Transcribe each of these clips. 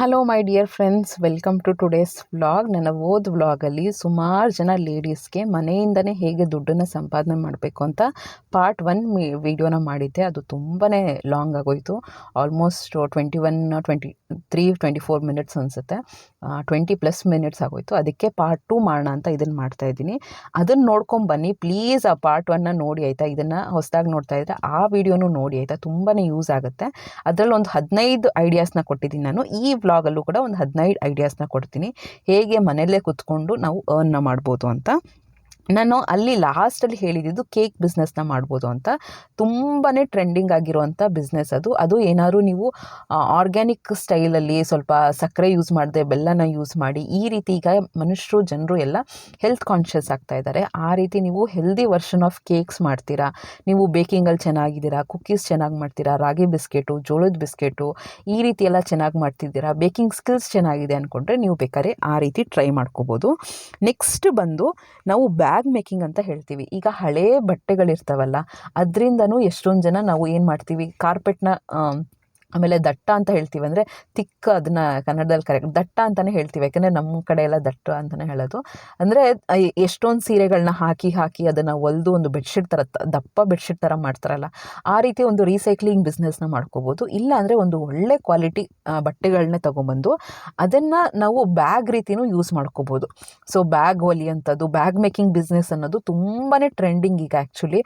Hello my dear friends welcome to today's vlog ನನ್ನ ಓದ್ ವ್ಲಾಗಲ್ಲಿ ಸುಮಾರು ಜನ ಲೇಡೀಸ್ಗೆ ಮನೆಯಿಂದನೇ ಹೇಗೆ ದುಡ್ಡನ್ನು ಸಂಪಾದನೆ ಮಾಡಬೇಕು ಅಂತ ಪಾರ್ಟ್ ಒನ್ ಮಿ ವಿಡಿಯೋನ ಮಾಡಿದ್ದೆ. ಅದು ತುಂಬಾ ಲಾಂಗ್ ಆಗೋಯಿತು. Almost twenty one twenty three twenty four minutes ಅನಿಸುತ್ತೆ ಟ್ವೆಂಟಿ ಪ್ಲಸ್ ಮಿನಿಟ್ಸ್ ಆಗೋಯಿತು. ಅದಕ್ಕೆ ಪಾರ್ಟ್ ಟು ಮಾಡೋಣ ಅಂತ ಇದನ್ನು ಮಾಡ್ತಾ ಇದ್ದೀನಿ. ಅದನ್ನು ನೋಡ್ಕೊಂಬನ್ನಿ ಪ್ಲೀಸ್ ಆ ಪಾರ್ಟ್ ಒನ್ನ ನೋಡಿ, ಆಯಿತಾ? ಇದನ್ನು ಹೊಸದಾಗಿ ನೋಡ್ತಾ ಇದ್ದರೆ ಆ ವಿಡಿಯೋನು ನೋಡಿ, ಆಯಿತಾ? ತುಂಬಾ ಯೂಸ್ ಆಗುತ್ತೆ. ಅದರಲ್ಲಿ ಒಂದು ಹದಿನೈದು ಐಡಿಯಾಸ್ನ ಕೊಟ್ಟಿದ್ದೀನಿ ನಾನು. ಈ ವ್ಲಾಗಲ್ಲೂ ಕೂಡ ಒಂದು ಹದಿನೈದು ಐಡಿಯಾಸ್ನ ಕೊಡ್ತೀನಿ. ಹೇಗೆ ಮನೆಯಲ್ಲೇ ಕುತ್ಕೊಂಡು ನಾವು ಅರ್ನ್ ಮಾಡ್ಬೋದು ಅಂತ. ನಾನು ಅಲ್ಲಿ ಲಾಸ್ಟಲ್ಲಿ ಹೇಳಿದ್ದು ಕೇಕ್ ಬಿಸ್ನೆಸ್ನ ಮಾಡ್ಬೋದು ಅಂತ. ತುಂಬಾ ಟ್ರೆಂಡಿಂಗ್ ಆಗಿರುವಂಥ ಬಿಸ್ನೆಸ್ ಅದು. ಅದು ಏನಾದರೂ ನೀವು ಆರ್ಗ್ಯಾನಿಕ್ ಸ್ಟೈಲಲ್ಲಿ ಸ್ವಲ್ಪ ಸಕ್ಕರೆ ಯೂಸ್ ಮಾಡದೆ, ಬೆಲ್ಲನ ಯೂಸ್ ಮಾಡಿ, ಈ ರೀತಿ ಈಗ ಮನುಷ್ಯರು, ಜನರು ಎಲ್ಲ ಹೆಲ್ತ್ ಕಾನ್ಷಿಯಸ್ ಆಗ್ತಾ ಇದ್ದಾರೆ. ಆ ರೀತಿ ನೀವು ಹೆಲ್ದಿ ವರ್ಷನ್ ಆಫ್ ಕೇಕ್ಸ್ ಮಾಡ್ತೀರಾ. ನೀವು ಬೇಕಿಂಗಲ್ಲಿ ಚೆನ್ನಾಗಿದ್ದೀರಾ ಕುಕ್ಕೀಸ್ ಚೆನ್ನಾಗಿ ಮಾಡ್ತೀರಾ, ರಾಗಿ ಬಿಸ್ಕೆಟು, ಜೋಳದ ಬಿಸ್ಕೆಟು, ಈ ರೀತಿ ಎಲ್ಲ ಚೆನ್ನಾಗಿ ಮಾಡ್ತಿದ್ದೀರಾ ಬೇಕಿಂಗ್ ಸ್ಕಿಲ್ಸ್ ಚೆನ್ನಾಗಿದೆ ಅಂದ್ಕೊಂಡ್ರೆ ನೀವು ಬೇಕಾದ್ರೆ ಆ ರೀತಿ ಟ್ರೈ ಮಾಡ್ಕೋಬೋದು. ನೆಕ್ಸ್ಟ್ ಬಂದು ನಾವು ಬ್ಯಾಗ್ ಮೇಕಿಂಗ್ ಅಂತ ಹೇಳ್ತೀವಿ. ಈಗ ಹಳೇ ಬಟ್ಟೆಗಳಿರ್ತಾವಲ್ಲ ಅದರಿಂದನೂ ಎಷ್ಟೊಂದು ಜನ ನಾವು ಏನು ಮಾಡ್ತೀವಿ ಕಾರ್ಪೆಟ್ನ ಆಮೇಲೆ ದಟ್ಟ ಅಂತ ಹೇಳ್ತೀವಿ ಅಂದರೆ ತಿಕ್ಕ ಅದನ್ನು ಕನ್ನಡದಲ್ಲಿ ಕರೆಕ್ಟ್ ದಟ್ಟ ಅಂತಲೇ ಹೇಳ್ತೀವಿ. ಯಾಕಂದರೆ ನಮ್ಮ ಕಡೆ ಎಲ್ಲ ದಟ್ಟ ಅಂತಲೇ ಹೇಳೋದು. ಅಂದರೆ ಎಷ್ಟೊಂದು ಸೀರೆಗಳನ್ನ ಹಾಕಿ ಹಾಕಿ ಅದನ್ನು ಒಲ್ದು ಒಂದು ಬೆಡ್ಶೀಟ್ ಥರ ದಪ್ಪ ಬೆಡ್ಶೀಟ್ ಥರ ಮಾಡ್ತಾರಲ್ಲ, ಆ ರೀತಿ ಒಂದು ರೀಸೈಕ್ಲಿಂಗ್ ಬಿಸ್ನೆಸ್ನ ಮಾಡ್ಕೋಬೋದು. ಇಲ್ಲ ಅಂದರೆ ಒಂದು ಒಳ್ಳೆ ಕ್ವಾಲಿಟಿ ಬಟ್ಟೆಗಳನ್ನೇ ತೊಗೊಂಬಂದು ಅದನ್ನು ನಾವು ಬ್ಯಾಗ್ ರೀತಿನೂ ಯೂಸ್ ಮಾಡ್ಕೋಬೋದು. ಸೊ ಬ್ಯಾಗ್ ಹೊಲಿಯಂಥದ್ದು ಬ್ಯಾಗ್ ಮೇಕಿಂಗ್ ಬಿಸ್ನೆಸ್ ಅನ್ನೋದು ತುಂಬಾ ಟ್ರೆಂಡಿಂಗ್ ಈಗ actually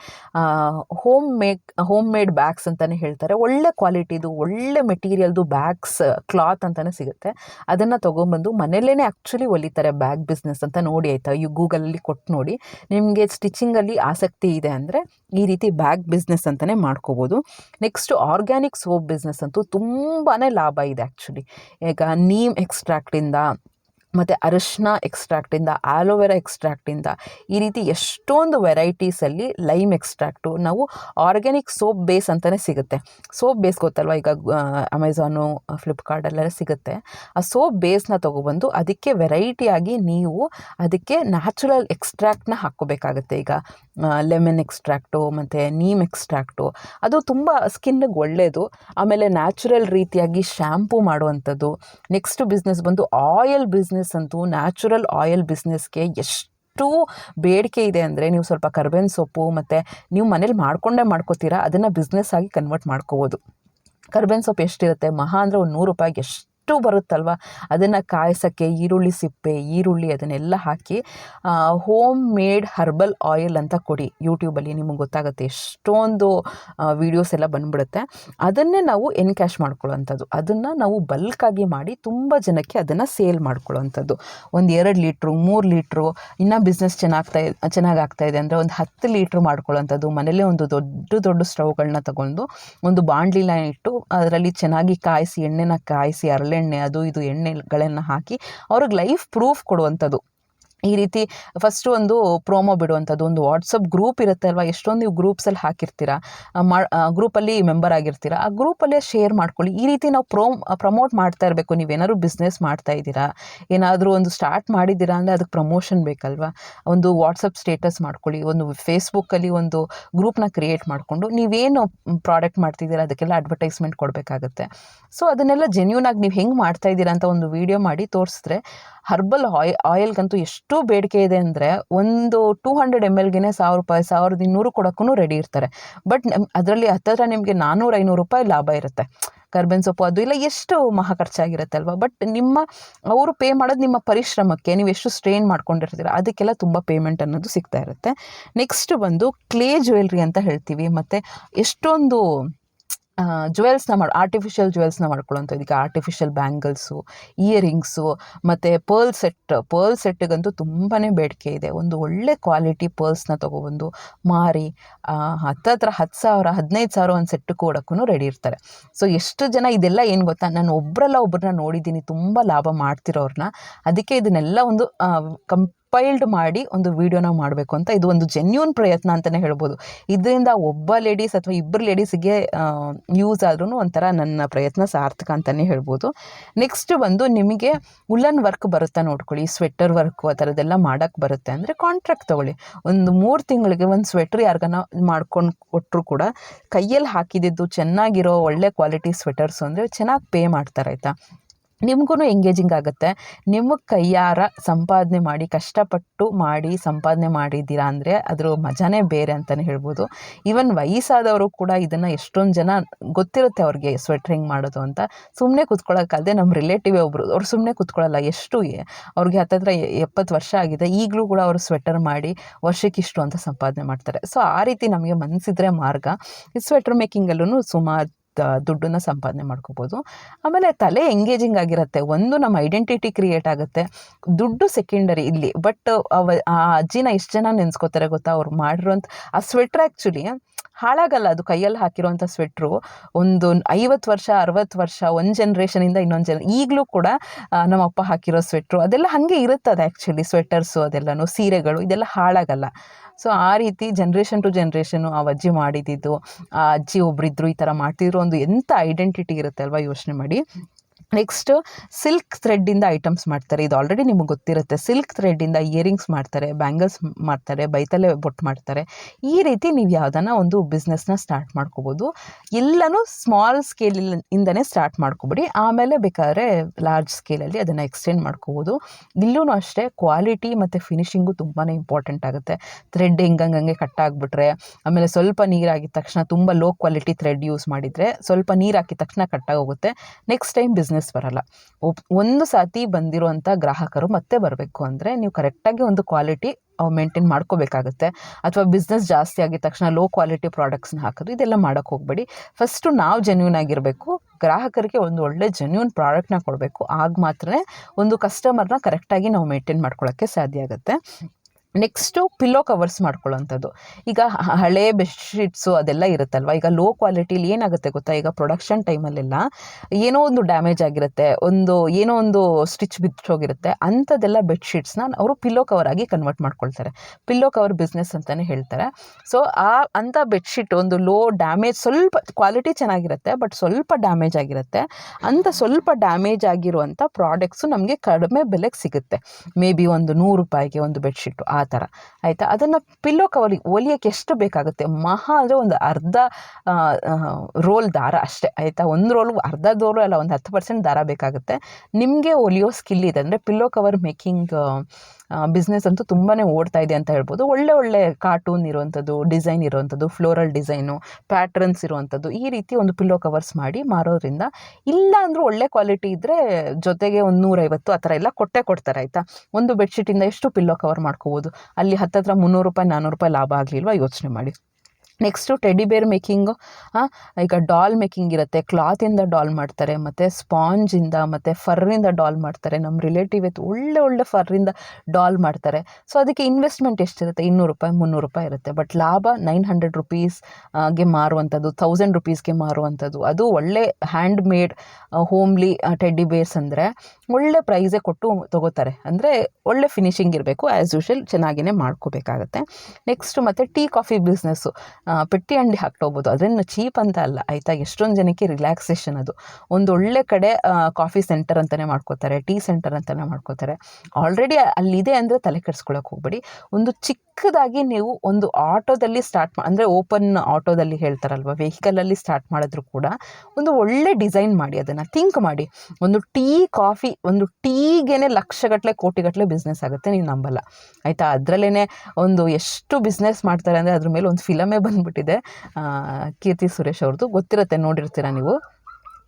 home make home made bags ಅಂತಲೇ ಹೇಳ್ತಾರೆ. ಒಳ್ಳೆ ಕ್ವಾಲಿಟಿದು ಒಳ್ಳೆ ಮೆಟೀರಿಯಲ್ದು ಬ್ಯಾಗ್ಸ್, ಕ್ಲಾತ್ ಅಂತಲೇ ಸಿಗುತ್ತೆ. ಅದನ್ನು ತೊಗೊಂಬಂದು ಮನೆಯಲ್ಲೇ ಆ್ಯಕ್ಚುಲಿ ಹೊಲಿತಾರೆ ಬ್ಯಾಗ್ ಬಿಸ್ನೆಸ್ ಅಂತ ನೋಡಿ ಆಯಿತಾ? ಈ ಗೂಗಲಲ್ಲಿ ಕೊಟ್ಟು ನೋಡಿ. ನಿಮಗೆ ಸ್ಟಿಚಿಂಗಲ್ಲಿ ಆಸಕ್ತಿ ಇದೆ ಅಂದರೆ ಈ ರೀತಿ ಬ್ಯಾಗ್ ಬಿಸ್ನೆಸ್ ಅಂತಲೇ ಮಾಡ್ಕೋಬೋದು. ನೆಕ್ಸ್ಟ್ ಆರ್ಗ್ಯಾನಿಕ್ ಸೋಪ್ ಬಿಸ್ನೆಸ್ ಅಂತೂ ತುಂಬಾ ಲಾಭ ಇದೆ ಆ್ಯಕ್ಚುಲಿ ಈಗ ನೀಮ್ ಎಕ್ಸ್ಟ್ರಾಕ್ಟಿಂದ ಮತ್ತು ಅರಿಶಿನ ಎಕ್ಸ್ಟ್ರಾಕ್ಟಿಂದ ಆಲೋವೆರಾ ಎಕ್ಸ್ಟ್ರಾಕ್ಟಿಂದ ಈ ರೀತಿ ಎಷ್ಟೊಂದು ವೆರೈಟೀಸಲ್ಲಿ ಲೈಮ್ ಎಕ್ಸ್ಟ್ರಾಕ್ಟು ನಾವು ಆರ್ಗ್ಯಾನಿಕ್ ಸೋಪ್ ಬೇಸ್ ಅಂತಲೇ ಸಿಗುತ್ತೆ. ಸೋಪ್ ಬೇಸ್ ಗೊತ್ತಲ್ವ? ಈಗ ಅಮೆಝಾನು ಫ್ಲಿಪ್ಕಾರ್ಟಲ್ಲೆಲ್ಲ ಸಿಗುತ್ತೆ. ಆ ಸೋಪ್ ಬೇಸ್ನ ತೊಗೊಬಂದು ಅದಕ್ಕೆ ವೆರೈಟಿಯಾಗಿ ನೀವು ಅದಕ್ಕೆ ನ್ಯಾಚುರಲ್ ಎಕ್ಸ್ಟ್ರಾಕ್ಟ್ನ ಹಾಕ್ಕೋಬೇಕಾಗುತ್ತೆ. ಈಗ ಲೆಮನ್ ಎಕ್ಸ್ಟ್ರಾಕ್ಟು ಮತ್ತು ನೀಮ್ ಎಕ್ಸ್ಟ್ರಾಕ್ಟು ಅದು ತುಂಬ ಸ್ಕಿನ್ನಿಗೆ ಒಳ್ಳೆಯದು ಆಮೇಲೆ ನ್ಯಾಚುರಲ್ ರೀತಿಯಾಗಿ ಶ್ಯಾಂಪೂ ಮಾಡುವಂಥದ್ದು. ನೆಕ್ಸ್ಟ್ ಬಿಸ್ನೆಸ್ ಬಂದು ಆಯಿಲ್ ಬಿಸ್ನೆಸ್ ಅಂತೂ ನ್ಯಾಚುರಲ್ ಆಯಿಲ್ ಬಿಸ್ನೆಸ್ಗೆ ಎಷ್ಟು ಬೇಡಿಕೆ ಇದೆ ಅಂದರೆ ನೀವು ಸ್ವಲ್ಪ ಕರ್ಬೇವಿನ ಸೊಪ್ಪು ಮತ್ತು ನೀವು ಮನೇಲಿ ಮಾಡ್ಕೊಂಡೇ ಮಾಡ್ಕೋತೀರಾ, ಅದನ್ನು ಬಿಸ್ನೆಸ್ ಆಗಿ ಕನ್ವರ್ಟ್ ಮಾಡ್ಕೋಬೋದು. ಕರ್ಬೇವಿನ ಸೊಪ್ಪು ಎಷ್ಟಿರುತ್ತೆ? ಮಹಾ ಅಂದರೆ ಒಂದು ನೂರು ರೂಪಾಯಿಗೆ ಎಷ್ಟು ಬರುತ್ತಲ್ವ? ಅದನ್ನು ಕಾಯಿಸೋಕ್ಕೆ ಈರುಳ್ಳಿ ಸಿಪ್ಪೆ, ಈರುಳ್ಳಿ ಅದನ್ನೆಲ್ಲ ಹಾಕಿ ಹೋಮ್ ಮೇಡ್ ಹರ್ಬಲ್ ಆಯಿಲ್ ಅಂತ ಕೊಡಿ. ಯೂಟ್ಯೂಬಲ್ಲಿ ನಿಮಗೆ ಗೊತ್ತಾಗುತ್ತೆ ಎಷ್ಟೊಂದು ವೀಡಿಯೋಸ್ ಎಲ್ಲ ಬಂದ್ಬಿಡುತ್ತೆ. ಅದನ್ನೇ ನಾವು ಎನ್ಕ್ಯಾಶ್ ಮಾಡ್ಕೊಳ್ಳೋವಂಥದ್ದು. ಅದನ್ನು ನಾವು ಬಲ್ಕಾಗಿ ಮಾಡಿ ತುಂಬ ಜನಕ್ಕೆ ಅದನ್ನು ಸೇಲ್ ಮಾಡ್ಕೊಳ್ಳೋವಂಥದ್ದು. ಒಂದು ಎರಡು ಲೀಟ್ರು, ಮೂರು ಲೀಟ್ರು, ಇನ್ನೂ ಬಿಸ್ನೆಸ್ ಚೆನ್ನಾಗ್ತಾ ಚೆನ್ನಾಗಿ ಆಗ್ತಾ ಇದೆ ಅಂದರೆ ಒಂದು ಹತ್ತು ಲೀಟ್ರ್ ಮಾಡ್ಕೊಳ್ಳೋವಂಥದ್ದು. ಮನೇಲೇ ಒಂದು ದೊಡ್ಡ ದೊಡ್ಡ ಸ್ಟವ್ಗಳನ್ನ ತಗೊಂಡು, ಒಂದು ಬಾಣಲಿನ ಇಟ್ಟು, ಅದರಲ್ಲಿ ಚೆನ್ನಾಗಿ ಕಾಯಿಸಿ, ಎಣ್ಣೆನ ಕಾಯಿಸಿ ಹರಳೆಣ್ಣೆ ಅದು ಇದು ಎಣ್ಣೆಗಳನ್ನು ಹಾಕಿ ಅವ್ರಿಗೆ ಲೈಫ್ ಪ್ರೂಫ್ ಕೊಡುವಂಥದ್ದು. ಈ ರೀತಿ ಫಸ್ಟು ಒಂದು ಪ್ರೋಮೋ ಬಿಡುವಂಥದ್ದು, ಒಂದು ವಾಟ್ಸಪ್ ಗ್ರೂಪ್ ಇರುತ್ತೆ ಅಲ್ವಾ? ಎಷ್ಟೊಂದು ನೀವು ಗ್ರೂಪ್ಸಲ್ಲಿ ಹಾಕಿರ್ತೀರಾ? ಮಾ ಗ್ರೂಪಲ್ಲಿ ಮೆಂಬರ್ ಆಗಿರ್ತೀರಾ? ಆ ಗ್ರೂಪಲ್ಲೇ ಶೇರ್ ಮಾಡ್ಕೊಳ್ಳಿ. ಈ ರೀತಿ ನಾವು ಪ್ರೋಮ್ ಪ್ರಮೋಟ್ ಮಾಡ್ತಾ ಇರಬೇಕು. ನೀವೇನಾದ್ರು ಬಿಸ್ನೆಸ್ ಮಾಡ್ತಾ ಇದ್ದೀರಾ? ಏನಾದರೂ ಒಂದು ಸ್ಟಾರ್ಟ್ ಮಾಡಿದ್ದೀರಾ ಅಂದರೆ ಅದಕ್ಕೆ ಪ್ರಮೋಷನ್ ಬೇಕಲ್ವಾ? ಒಂದು ವಾಟ್ಸಪ್ ಸ್ಟೇಟಸ್ ಮಾಡ್ಕೊಳ್ಳಿ. ಒಂದು ಫೇಸ್ಬುಕ್ಕಲ್ಲಿ ಒಂದು ಗ್ರೂಪ್ನ ಕ್ರಿಯೇಟ್ ಮಾಡಿಕೊಂಡು ನೀವೇನು ಪ್ರಾಡಕ್ಟ್ ಮಾಡ್ತಿದ್ದೀರ, ಅದಕ್ಕೆಲ್ಲ ಅಡ್ವರ್ಟೈಸ್ಮೆಂಟ್ ಕೊಡಬೇಕಾಗುತ್ತೆ. ಸೊ ಅದನ್ನೆಲ್ಲ ಜೆನ್ಯೂನ್ ಆಗಿ ನೀವು ಹೆಂಗೆ ಮಾಡ್ತಾ ಇದ್ದೀರಾ ಅಂತ ಒಂದು ವಿಡಿಯೋ ಮಾಡಿ ತೋರಿಸಿದ್ರೆ ಹರ್ಬಲ್ ಆಯ್ ಆಯಿಲ್ಗಂತೂ ಎಷ್ಟು ಬೇಡಿಕೆ ಇದೆ ಅಂದರೆ ಒಂದು ಟೂ ಹಂಡ್ರೆಡ್ ಎಂ ಎಲ್ಗೆ ಸಾವಿರ ರೂಪಾಯಿ, ಸಾವಿರದ ಇನ್ನೂರು ಕೊಡೋಕ್ಕೂ ರೆಡಿ ಇರ್ತಾರೆ. ಬಟ್ ಅದರಲ್ಲಿ ಹತ್ತಿರ ನಿಮಗೆ ನಾನ್ನೂರು ಐನೂರು ರೂಪಾಯಿ ಲಾಭ ಇರುತ್ತೆ. ಕರ್ಬೇವಿನ ಸೊಪ್ಪು ಅದು ಇಲ್ಲ, ಎಷ್ಟು ಮಹಾ ಖರ್ಚಾಗಿರುತ್ತೆ ಅಲ್ವಾ ಬಟ್ ನಿಮ್ಮ, ಅವರು ಪೇ ಮಾಡೋದು ನಿಮ್ಮ ಪರಿಶ್ರಮಕ್ಕೆ ನೀವು ಎಷ್ಟು ಸ್ಟ್ರೈನ್ ಮಾಡ್ಕೊಂಡಿರ್ತೀರ, ಅದಕ್ಕೆಲ್ಲ ತುಂಬ ಪೇಮೆಂಟ್ ಅನ್ನೋದು ಸಿಗ್ತಾ ಇರುತ್ತೆ. ನೆಕ್ಸ್ಟ್ ಬಂದು ಕ್ಲೇ ಜ್ಯುವೆಲ್ರಿ ಅಂತ ಹೇಳ್ತೀವಿ. ಮತ್ತು ಎಷ್ಟೊಂದು ಜುವೆಲ್ಸ್ನ ಮಾಡಿ ಆರ್ಟಿಫಿಷಿಯಲ್ ಜುವೆಲ್ಸ್ನ ಮಾಡ್ಕೊಳ್ಳೋಂಥದ್ದು ಇದಕ್ಕೆ ಆರ್ಟಿಫಿಷಿಯಲ್ ಬ್ಯಾಂಗಲ್ಸು ಇಯರಿಂಗ್ಸು ಮತ್ತು ಪರ್ಲ್ ಸೆಟ್ ಪರ್ಲ್ ಸೆಟ್ಟಿಗಂತೂ ತುಂಬಾ ಬೇಡಿಕೆ ಇದೆ. ಒಂದು ಒಳ್ಳೆ ಕ್ವಾಲಿಟಿ ಪರ್ಲ್ಸ್ನ ತೊಗೊಬಂದು ಮಾರಿ ಹತ್ತತ್ರ ಹತ್ತು ಸಾವಿರ, ಹದಿನೈದು ಸಾವಿರ ಒಂದು ಸೆಟ್ ಕೊಡೋಕ್ಕೂ ರೆಡಿ ಇರ್ತಾರೆ. ಸೊ ಎಷ್ಟು ಜನ ಇದೆಲ್ಲ ಏನು ಗೊತ್ತಾ? ನಾನು ಒಬ್ಬರಲ್ಲ ಒಬ್ಬರನ್ನ ನೋಡಿದ್ದೀನಿ. ತುಂಬ ಲಾಭ ಮಾಡ್ತಿರೋರನ್ನ ಅದಕ್ಕೆ ಇದನ್ನೆಲ್ಲ ಒಂದು ಕಂ ಕಂಪೈಲ್ಡ್ ಮಾಡಿ ಒಂದು ವಿಡಿಯೋನ ಮಾಡಬೇಕು ಅಂತ ಇದು ಒಂದು ಜೆನ್ಯೂನ್ ಪ್ರಯತ್ನ ಅಂತಲೇ ಹೇಳ್ಬೋದು. ಇದರಿಂದ ಒಬ್ಬ ಲೇಡೀಸ್ ಅಥವಾ ಇಬ್ಬರು ಲೇಡೀಸಿಗೆ ಯೂಸ್ ಆದ್ರೂ ಒಂಥರ ನನ್ನ ಪ್ರಯತ್ನ ಸಾರ್ಥಕ ಅಂತಲೇ ಹೇಳ್ಬೋದು. ನೆಕ್ಸ್ಟ್ ಬಂದು ನಿಮಗೆ ಉಲ್ಲನ್ ವರ್ಕ್ ಬರುತ್ತಾ ನೋಡ್ಕೊಳ್ಳಿ ಸ್ವೆಟರ್ ವರ್ಕು ಆ ಥರದ್ದೆಲ್ಲ ಮಾಡೋಕ್ಕೆ ಬರುತ್ತೆ ಅಂದರೆ ಕಾಂಟ್ರಾಕ್ಟ್ ತೊಗೊಳ್ಳಿ. ಒಂದು ಮೂರು ತಿಂಗಳಿಗೆ ಒಂದು ಸ್ವೆಟ್ರ್ ಯಾರಿಗಾನ ಮಾಡ್ಕೊಂಡು ಕೊಟ್ಟರು ಕೂಡ ಕೈಯಲ್ಲಿ ಹಾಕಿದ್ದು ಚೆನ್ನಾಗಿರೋ ಒಳ್ಳೆ ಕ್ವಾಲಿಟಿ ಸ್ವೆಟರ್ಸು ಅಂದರೆ ಚೆನ್ನಾಗಿ ಪೇ ಮಾಡ್ತಾರೆ ಆಯಿತಾ? ನಿಮಗೂ ಎಂಗೇಜಿಂಗ್ ಆಗುತ್ತೆ. ನಿಮ್ಮ ಕೈಯಾರ ಸಂಪಾದನೆ ಮಾಡಿ, ಕಷ್ಟಪಟ್ಟು ಮಾಡಿ ಸಂಪಾದನೆ ಮಾಡಿದ್ದೀರಾ ಅಂದರೆ ಅದರ ಮಜಾನೇ ಬೇರೆ ಅಂತಲೇ ಹೇಳ್ಬೋದು. ಈವನ್ ವಯಸ್ಸಾದವರು ಕೂಡ ಇದನ್ನು ಎಷ್ಟೊಂದು ಜನ ಗೊತ್ತಿರುತ್ತೆ ಅವ್ರಿಗೆ ಸ್ವೆಟ್ರಿಂಗ್ ಮಾಡೋದು ಅಂತ. ಸುಮ್ಮನೆ ಕೂತ್ಕೊಳ್ಳೋಕ್ಕಲ್ಲದೆ ನಮ್ಮ ರಿಲೇಟಿವ್ ಒಬ್ಬರು ಅವ್ರು ಸುಮ್ಮನೆ ಕೂತ್ಕೊಳ್ಳಲ್ಲ ಎಷ್ಟು ಅವ್ರಿಗೆ ಹತ್ತತ್ರ ಎಪ್ಪತ್ತು ವರ್ಷ ಆಗಿದೆ, ಈಗಲೂ ಕೂಡ ಅವರು ಸ್ವೆಟರ್ ಮಾಡಿ ವರ್ಷಕ್ಕಿಷ್ಟು ಅಂತ ಸಂಪಾದನೆ ಮಾಡ್ತಾರೆ. ಸೊ ಆ ರೀತಿ ನಮಗೆ ಮನಸ್ಸಿದ್ರೆ ಮಾರ್ಗ. ಸ್ವೆಟರ್ ಮೇಕಿಂಗಲ್ಲೂ ಸುಮಾರು ದುಡ್ಡನ್ನು ಸಂಪಾದನೆ ಮಾಡ್ಕೋಬೋದು. ಆಮೇಲೆ ತಲೆ ಎಂಗೇಜಿಂಗ್ ಆಗಿರುತ್ತೆ. ಒಂದು ನಮ್ಮ ಐಡೆಂಟಿಟಿ ಕ್ರಿಯೇಟ್ ಆಗುತ್ತೆ. ದುಡ್ಡು ಸೆಕೆಂಡರಿ ಇಲ್ಲಿ. ಬಟ್ ಆ ಅಜ್ಜಿನ ಎಷ್ಟು ಜನ ನೆನೆಸ್ಕೋತಾರೆ ಗೊತ್ತಾ? ಅವ್ರು ಮಾಡಿರೋಂಥ, ಆ ಸ್ವೆಟ್ರ್ ಆ್ಯಕ್ಚುಲಿ ಹಾಳಾಗಲ್ಲ ಅದು ಕೈಯಲ್ಲಿ ಹಾಕಿರೋಂಥ ಸ್ವೆಟ್ರು ಒಂದು ಐವತ್ತು ವರ್ಷ, ಅರವತ್ತು ವರ್ಷ, ಒಂದು ಜನ್ರೇಷನಿಂದ ಇನ್ನೊಂದು ಜನ ಈಗಲೂ ಕೂಡ ನಮ್ಮ ಅಪ್ಪ ಹಾಕಿರೋ ಸ್ವೆಟ್ರು ಅದೆಲ್ಲ ಹಾಗೆ ಇರುತ್ತದೆ ಆ್ಯಕ್ಚುಲಿ ಸ್ವೆಟರ್ಸು ಅದೆಲ್ಲನೂ, ಸೀರೆಗಳು ಇದೆಲ್ಲ ಹಾಳಾಗಲ್ಲ. ಸೊ ಆ ರೀತಿ ಜನ್ರೇಷನ್ ಟು ಜನ್ರೇಷನು ಆ ಅಜ್ಜಿ ಮಾಡಿದ್ದು, ಆ ಅಜ್ಜಿ ಒಬ್ರಿದ್ರು ಈ ಥರ ಮಾಡ್ತಿದ್ರು ಒಂದು ಎಂಥ ಐಡೆಂಟಿಟಿ ಇರುತ್ತೆ ಅಲ್ವಾ ಯೋಚನೆ ಮಾಡಿ. ನೆಕ್ಸ್ಟ್ ಸಿಲ್ಕ್ ಥ್ರೆಡ್ಡಿಂದ ಐಟಮ್ಸ್ ಮಾಡ್ತಾರೆ. ಇದು ಆಲ್ರೆಡಿ ನಿಮಗೆ ಗೊತ್ತಿರುತ್ತೆ. ಸಿಲ್ಕ್ ಥ್ರೆಡ್ಡಿಂದ ಇಯರಿಂಗ್ಸ್ ಮಾಡ್ತಾರೆ ಬ್ಯಾಂಗಲ್ಸ್ ಮಾಡ್ತಾರೆ, ಬೈತಲೆ ಬೊಟ್ಟು ಮಾಡ್ತಾರೆ. ಈ ರೀತಿ ನೀವು ಯಾವುದನ್ನ ಒಂದು ಬಿಸ್ನೆಸ್ನ ಸ್ಟಾರ್ಟ್ ಮಾಡ್ಕೋಬೋದು. ಎಲ್ಲನೂ ಸ್ಮಾಲ್ ಸ್ಕೇಲಿಂದನೇ ಸ್ಟಾರ್ಟ್ ಮಾಡ್ಕೊಬಿಡಿ. ಆಮೇಲೆ ಬೇಕಾದ್ರೆ ಲಾರ್ಜ್ ಸ್ಕೇಲಲ್ಲಿ ಅದನ್ನು ಎಕ್ಸ್ಟೆಂಡ್ ಮಾಡ್ಕೋಬೋದು. ಇಲ್ಲೂ ಅಷ್ಟೇ ಕ್ವಾಲಿಟಿ ಮತ್ತು ಫಿನಿಶಿಂಗು ತುಂಬಾ ಇಂಪಾರ್ಟೆಂಟ್ ಆಗುತ್ತೆ. ಥ್ರೆಡ್ ಹೆಂಗಂಗೆ ಕಟ್ ಆಮೇಲೆ ಸ್ವಲ್ಪ ನೀರಾಗಿದ ತಕ್ಷಣ ತುಂಬ ಲೋ ಕ್ವಾಲಿಟಿ ಥ್ರೆಡ್ ಯೂಸ್ ಮಾಡಿದರೆ ಸ್ವಲ್ಪ ನೀರು ಹಾಕಿದ ತಕ್ಷಣ ಕಟ್ಟಾಗೋಗುತ್ತೆ ನೆಕ್ಸ್ಟ್ ಟೈಮ್ ಬಿಸ್ನೆಸ್ ಬರಲ್ಲ. ಒಪ್ ಒಂದು ಸಾತಿ ಬಂದಿರುವಂಥ ಗ್ರಾಹಕರು ಮತ್ತೆ ಬರಬೇಕು ಅಂದರೆ ನೀವು ಕರೆಕ್ಟಾಗಿ ಒಂದು ಕ್ವಾಲಿಟಿ ಮೇಂಟೈನ್ ಮಾಡ್ಕೋಬೇಕಾಗುತ್ತೆ. ಅಥವಾ ಬಿಸ್ನೆಸ್ ಜಾಸ್ತಿ ಆಗಿದ ತಕ್ಷಣ ಲೋ ಕ್ವಾಲಿಟಿ ಪ್ರಾಡಕ್ಟ್ಸ್ನ ಹಾಕೋದು, ಇದೆಲ್ಲ ಮಾಡೋಕ್ಕೆ ಹೋಗಬೇಡಿ. ಫಸ್ಟು ನಾವು ಜೆನ್ಯೂನ್ ಆಗಿರಬೇಕು, ಗ್ರಾಹಕರಿಗೆ ಒಂದು ಒಳ್ಳೆ ಜೆನ್ಯೂನ್ ಪ್ರಾಡಕ್ಟ್ನ ಕೊಡಬೇಕು. ಆಗ ಮಾತ್ರ ಒಂದು ಕಸ್ಟಮರ್ನ ಕರೆಕ್ಟಾಗಿ ನಾವು ಮೇಂಟೈನ್ ಮಾಡ್ಕೊಳ್ಳೋಕ್ಕೆ ಸಾಧ್ಯ ಆಗುತ್ತೆ. ನೆಕ್ಸ್ಟು ಪಿಲ್ಲೋ ಕವರ್ಸ್ ಮಾಡ್ಕೊಳ್ಳೋಂಥದ್ದು ಈಗ ಹ- ಹಳೆ ಬೆಡ್ಶೀಟ್ಸು ಅದೆಲ್ಲ ಇರುತ್ತಲ್ವ? ಈಗ ಲೋ ಕ್ವಾಲಿಟಿಲಿ ಏನಾಗುತ್ತೆ ಗೊತ್ತಾ? ಈಗ ಪ್ರೊಡಕ್ಷನ್ ಟೈಮಲ್ಲೆಲ್ಲ ಏನೋ ಒಂದು ಡ್ಯಾಮೇಜ್ ಆಗಿರುತ್ತೆ, ಒಂದು ಏನೋ ಒಂದು ಸ್ಟಿಚ್ ಬಿಚ್ಚೋಗಿರುತ್ತೆ ಅಂಥದ್ದೆಲ್ಲ ಬೆಡ್ಶೀಟ್ಸ್ನ ಅವರು ಪಿಲ್ಲೋ ಕವರ್ ಆಗಿ ಕನ್ವರ್ಟ್ ಮಾಡ್ಕೊಳ್ತಾರೆ. ಪಿಲ್ಲೋ ಕವರ್ ಬಿಸ್ನೆಸ್ ಅಂತಲೇ ಹೇಳ್ತಾರೆ. ಸೊ ಆ, ಅಂಥ ಬೆಡ್ಶೀಟ್ ಒಂದು ಲೋ ಡ್ಯಾಮೇಜ್ ಸ್ವಲ್ಪ ಕ್ವಾಲಿಟಿ ಚೆನ್ನಾಗಿರುತ್ತೆ ಬಟ್ ಸ್ವಲ್ಪ ಡ್ಯಾಮೇಜ್ ಆಗಿರುತ್ತೆ. ಅಂಥ ಸ್ವಲ್ಪ ಡ್ಯಾಮೇಜ್ ಆಗಿರುವಂಥ ಪ್ರಾಡಕ್ಟ್ಸು ನಮಗೆ ಕಡಿಮೆ ಬೆಲೆಗೆ ಸಿಗುತ್ತೆ. ಮೇ ಬಿ ಒಂದು ನೂರು ರೂಪಾಯಿಗೆ ಒಂದು ಬೆಡ್ಶೀಟು ಆ ಥರ ಆಯಿತಾ? ಅದನ್ನು ಪಿಲ್ಲೋ ಕವರ್ ಹೊಲಿಯೋಕ್ಕೆ ಎಷ್ಟು ಬೇಕಾಗುತ್ತೆ? ಮಹಾ ಅಂದರೆ ಒಂದು ಅರ್ಧ ರೋಲ್ ದಾರ ಅಷ್ಟೇ, ಆಯಿತಾ? ಒಂದು ರೋಲು, ಅರ್ಧ ದೋರು ಅಲ್ಲ, ಒಂದು ಹತ್ತು ಪರ್ಸೆಂಟ್ ದಾರ ಬೇಕಾಗುತ್ತೆ. ನಿಮಗೆ ಹೊಲಿಯೋ ಸ್ಕಿಲ್ ಇದೆ ಅಂದರೆ ಪಿಲ್ಲೋ ಕವರ್ ಮೇಕಿಂಗ್ ಬಿಸ್ನೆಸ್ ಅಂತೂ ತುಂಬಾ ಓಡ್ತಾ ಇದೆ ಅಂತ ಹೇಳ್ಬೋದು. ಒಳ್ಳೆ ಒಳ್ಳೆ ಕಾರ್ಟೂನ್ ಇರುವಂಥದ್ದು ಡಿಸೈನ್ ಇರುವಂಥದ್ದು ಫ್ಲೋರಲ್ ಡಿಸೈನು ಪ್ಯಾಟ್ರನ್ಸ್ ಇರುವಂಥದ್ದು ಈ ರೀತಿ ಒಂದು ಪಿಲ್ಲೋ ಕವರ್ಸ್ ಮಾಡಿ ಮಾರೋದ್ರಿಂದ ಇಲ್ಲ ಅಂದರೂ ಒಳ್ಳೆ ಕ್ವಾಲಿಟಿ ಇದ್ದರೆ ಜೊತೆಗೆ ಒಂದು ನೂರೈವತ್ತು ಆ ಥರ ಎಲ್ಲ ಕೊಟ್ಟೆ ಕೊಡ್ತಾರೆ, ಆಯಿತಾ? ಒಂದು ಬೆಡ್ಶೀಟಿಂದ ಎಷ್ಟು ಪಿಲ್ಲೋ ಕವರ್ ಮಾಡ್ಕೋಬೋದು? ಅಲ್ಲಿ ಹತ್ತತ್ರ ಮುನ್ನೂರು ರೂಪಾಯಿ ನಾನ್ನೂರು ರೂಪಾಯಿ ಲಾಭ ಆಗಲಿಲ್ವಾ? ಯೋಚನೆ ಮಾಡಿ. ನೆಕ್ಸ್ಟು ಟೆಡಿ ಬೇರ್ ಮೇಕಿಂಗು ಈಗ ಡಾಲ್ ಮೇಕಿಂಗ್ ಇರುತ್ತೆ. ಕ್ಲಾತಿಂದ ಡಾಲ್ ಮಾಡ್ತಾರೆ, ಮತ್ತು ಸ್ಪಾಂಜಿಂದ ಮತ್ತು ಫರ್ರಿಂದ ಡಾಲ್ ಮಾಡ್ತಾರೆ. ನಮ್ಮ ರಿಲೇಟಿವ್ ಇತ್ತು ಒಳ್ಳೆ ಒಳ್ಳೆ ಫರ್ರಿಂದ ಡಾಲ್ ಮಾಡ್ತಾರೆ. ಸೊ ಅದಕ್ಕೆ ಇನ್ವೆಸ್ಟ್ಮೆಂಟ್ ಎಷ್ಟಿರುತ್ತೆ? ಇನ್ನೂರು ರೂಪಾಯಿ, ಮುನ್ನೂರು ರೂಪಾಯಿ ಇರುತ್ತೆ. ಬಟ್ ಲಾಭ ನೈನ್ ಹಂಡ್ರೆಡ್ ರುಪೀಸ್ಗೆ ಮಾರುವಂಥದ್ದು ಥೌಸಂಡ್ ರುಪೀಸ್ಗೆ ಮಾರುವಂಥದ್ದು. ಅದು ಒಳ್ಳೆ hand made homely teddy bears ಅಂದರೆ ಒಳ್ಳೆ ಪ್ರೈಸೇ ಕೊಟ್ಟು ತೊಗೋತಾರೆ. ಅಂದರೆ ಒಳ್ಳೆ ಫಿನಿಶಿಂಗ್ ಇರಬೇಕು. ಆ್ಯಸ್ ಯೂಶಲ್ ಚೆನ್ನಾಗಿಯೇ ಮಾಡ್ಕೋಬೇಕಾಗತ್ತೆ. ನೆಕ್ಸ್ಟ್ ಮತ್ತು ಟೀ ಕಾಫಿ ಬಿಸ್ನೆಸ್ಸು ಪೆಟ್ಟಿ ಅಂಗಡಿ ಹೋಗ್ಬೋದು ಅದನ್ನು ಚೀಪ್ ಅಂತ ಅಲ್ಲ. ಆಯಿತಾ? ಎಷ್ಟೊಂದು ಜನಕ್ಕೆ ರಿಲ್ಯಾಕ್ಸೇಷನ್ ಅದು. ಒಂದು ಒಳ್ಳೆ ಕಡೆ ಕಾಫಿ ಸೆಂಟರ್ ಅಂತಲೇ ಮಾಡ್ಕೋತಾರೆ ಟೀ ಸೆಂಟರ್ ಅಂತಲೇ ಮಾಡ್ಕೋತಾರೆ. ಆಲ್ರೆಡಿ ಅಲ್ಲಿದೆ ಅಂದರೆ ತಲೆ ಕೆಡಿಸ್ಕೊಳಕ್ಕೆ ಹೋಗ್ಬೇಡಿ. ಒಂದು ಚಿಕ್ಕದಾಗಿ ನೀವು ಒಂದು ಆಟೋದಲ್ಲಿ ಸ್ಟಾರ್ಟ್ ಮಾ, ಅಂದರೆ ಓಪನ್ ಆಟೋದಲ್ಲಿ ಹೇಳ್ತಾರಲ್ವ ವೆಹಿಕಲಲ್ಲಿ ಸ್ಟಾರ್ಟ್ ಮಾಡಿದ್ರು ಕೂಡ ಒಂದು ಒಳ್ಳೆ ಡಿಸೈನ್ ಮಾಡಿ ಅದನ್ನು. ಥಿಂಕ್ ಮಾಡಿ. ಒಂದು ಟೀ, ಕಾಫಿ, ಒಂದು ಟೀಗೇನೆ ಲಕ್ಷಗಟ್ಟಲೆ ಕೋಟಿಗಟ್ಟಲೆ ಬಿಸ್ನೆಸ್ ಆಗುತ್ತೆ ನೀವು ನಂಬಲ್ಲ. ಆಯಿತಾ? ಅದರಲ್ಲೇ ಒಂದು ಎಷ್ಟು ಬಿಸ್ನೆಸ್ ಮಾಡ್ತಾರೆ ಅಂದರೆ ಅದ್ರ ಮೇಲೆ ಒಂದು ಫಿಲಮೇ ಬಂದುಬಿಟ್ಟಿದೆ. ಕೀರ್ತಿ ಸುರೇಶ್ ಅವ್ರದ್ದು ಗೊತ್ತಿರುತ್ತೆ, ನೋಡಿರ್ತೀರ ನೀವು?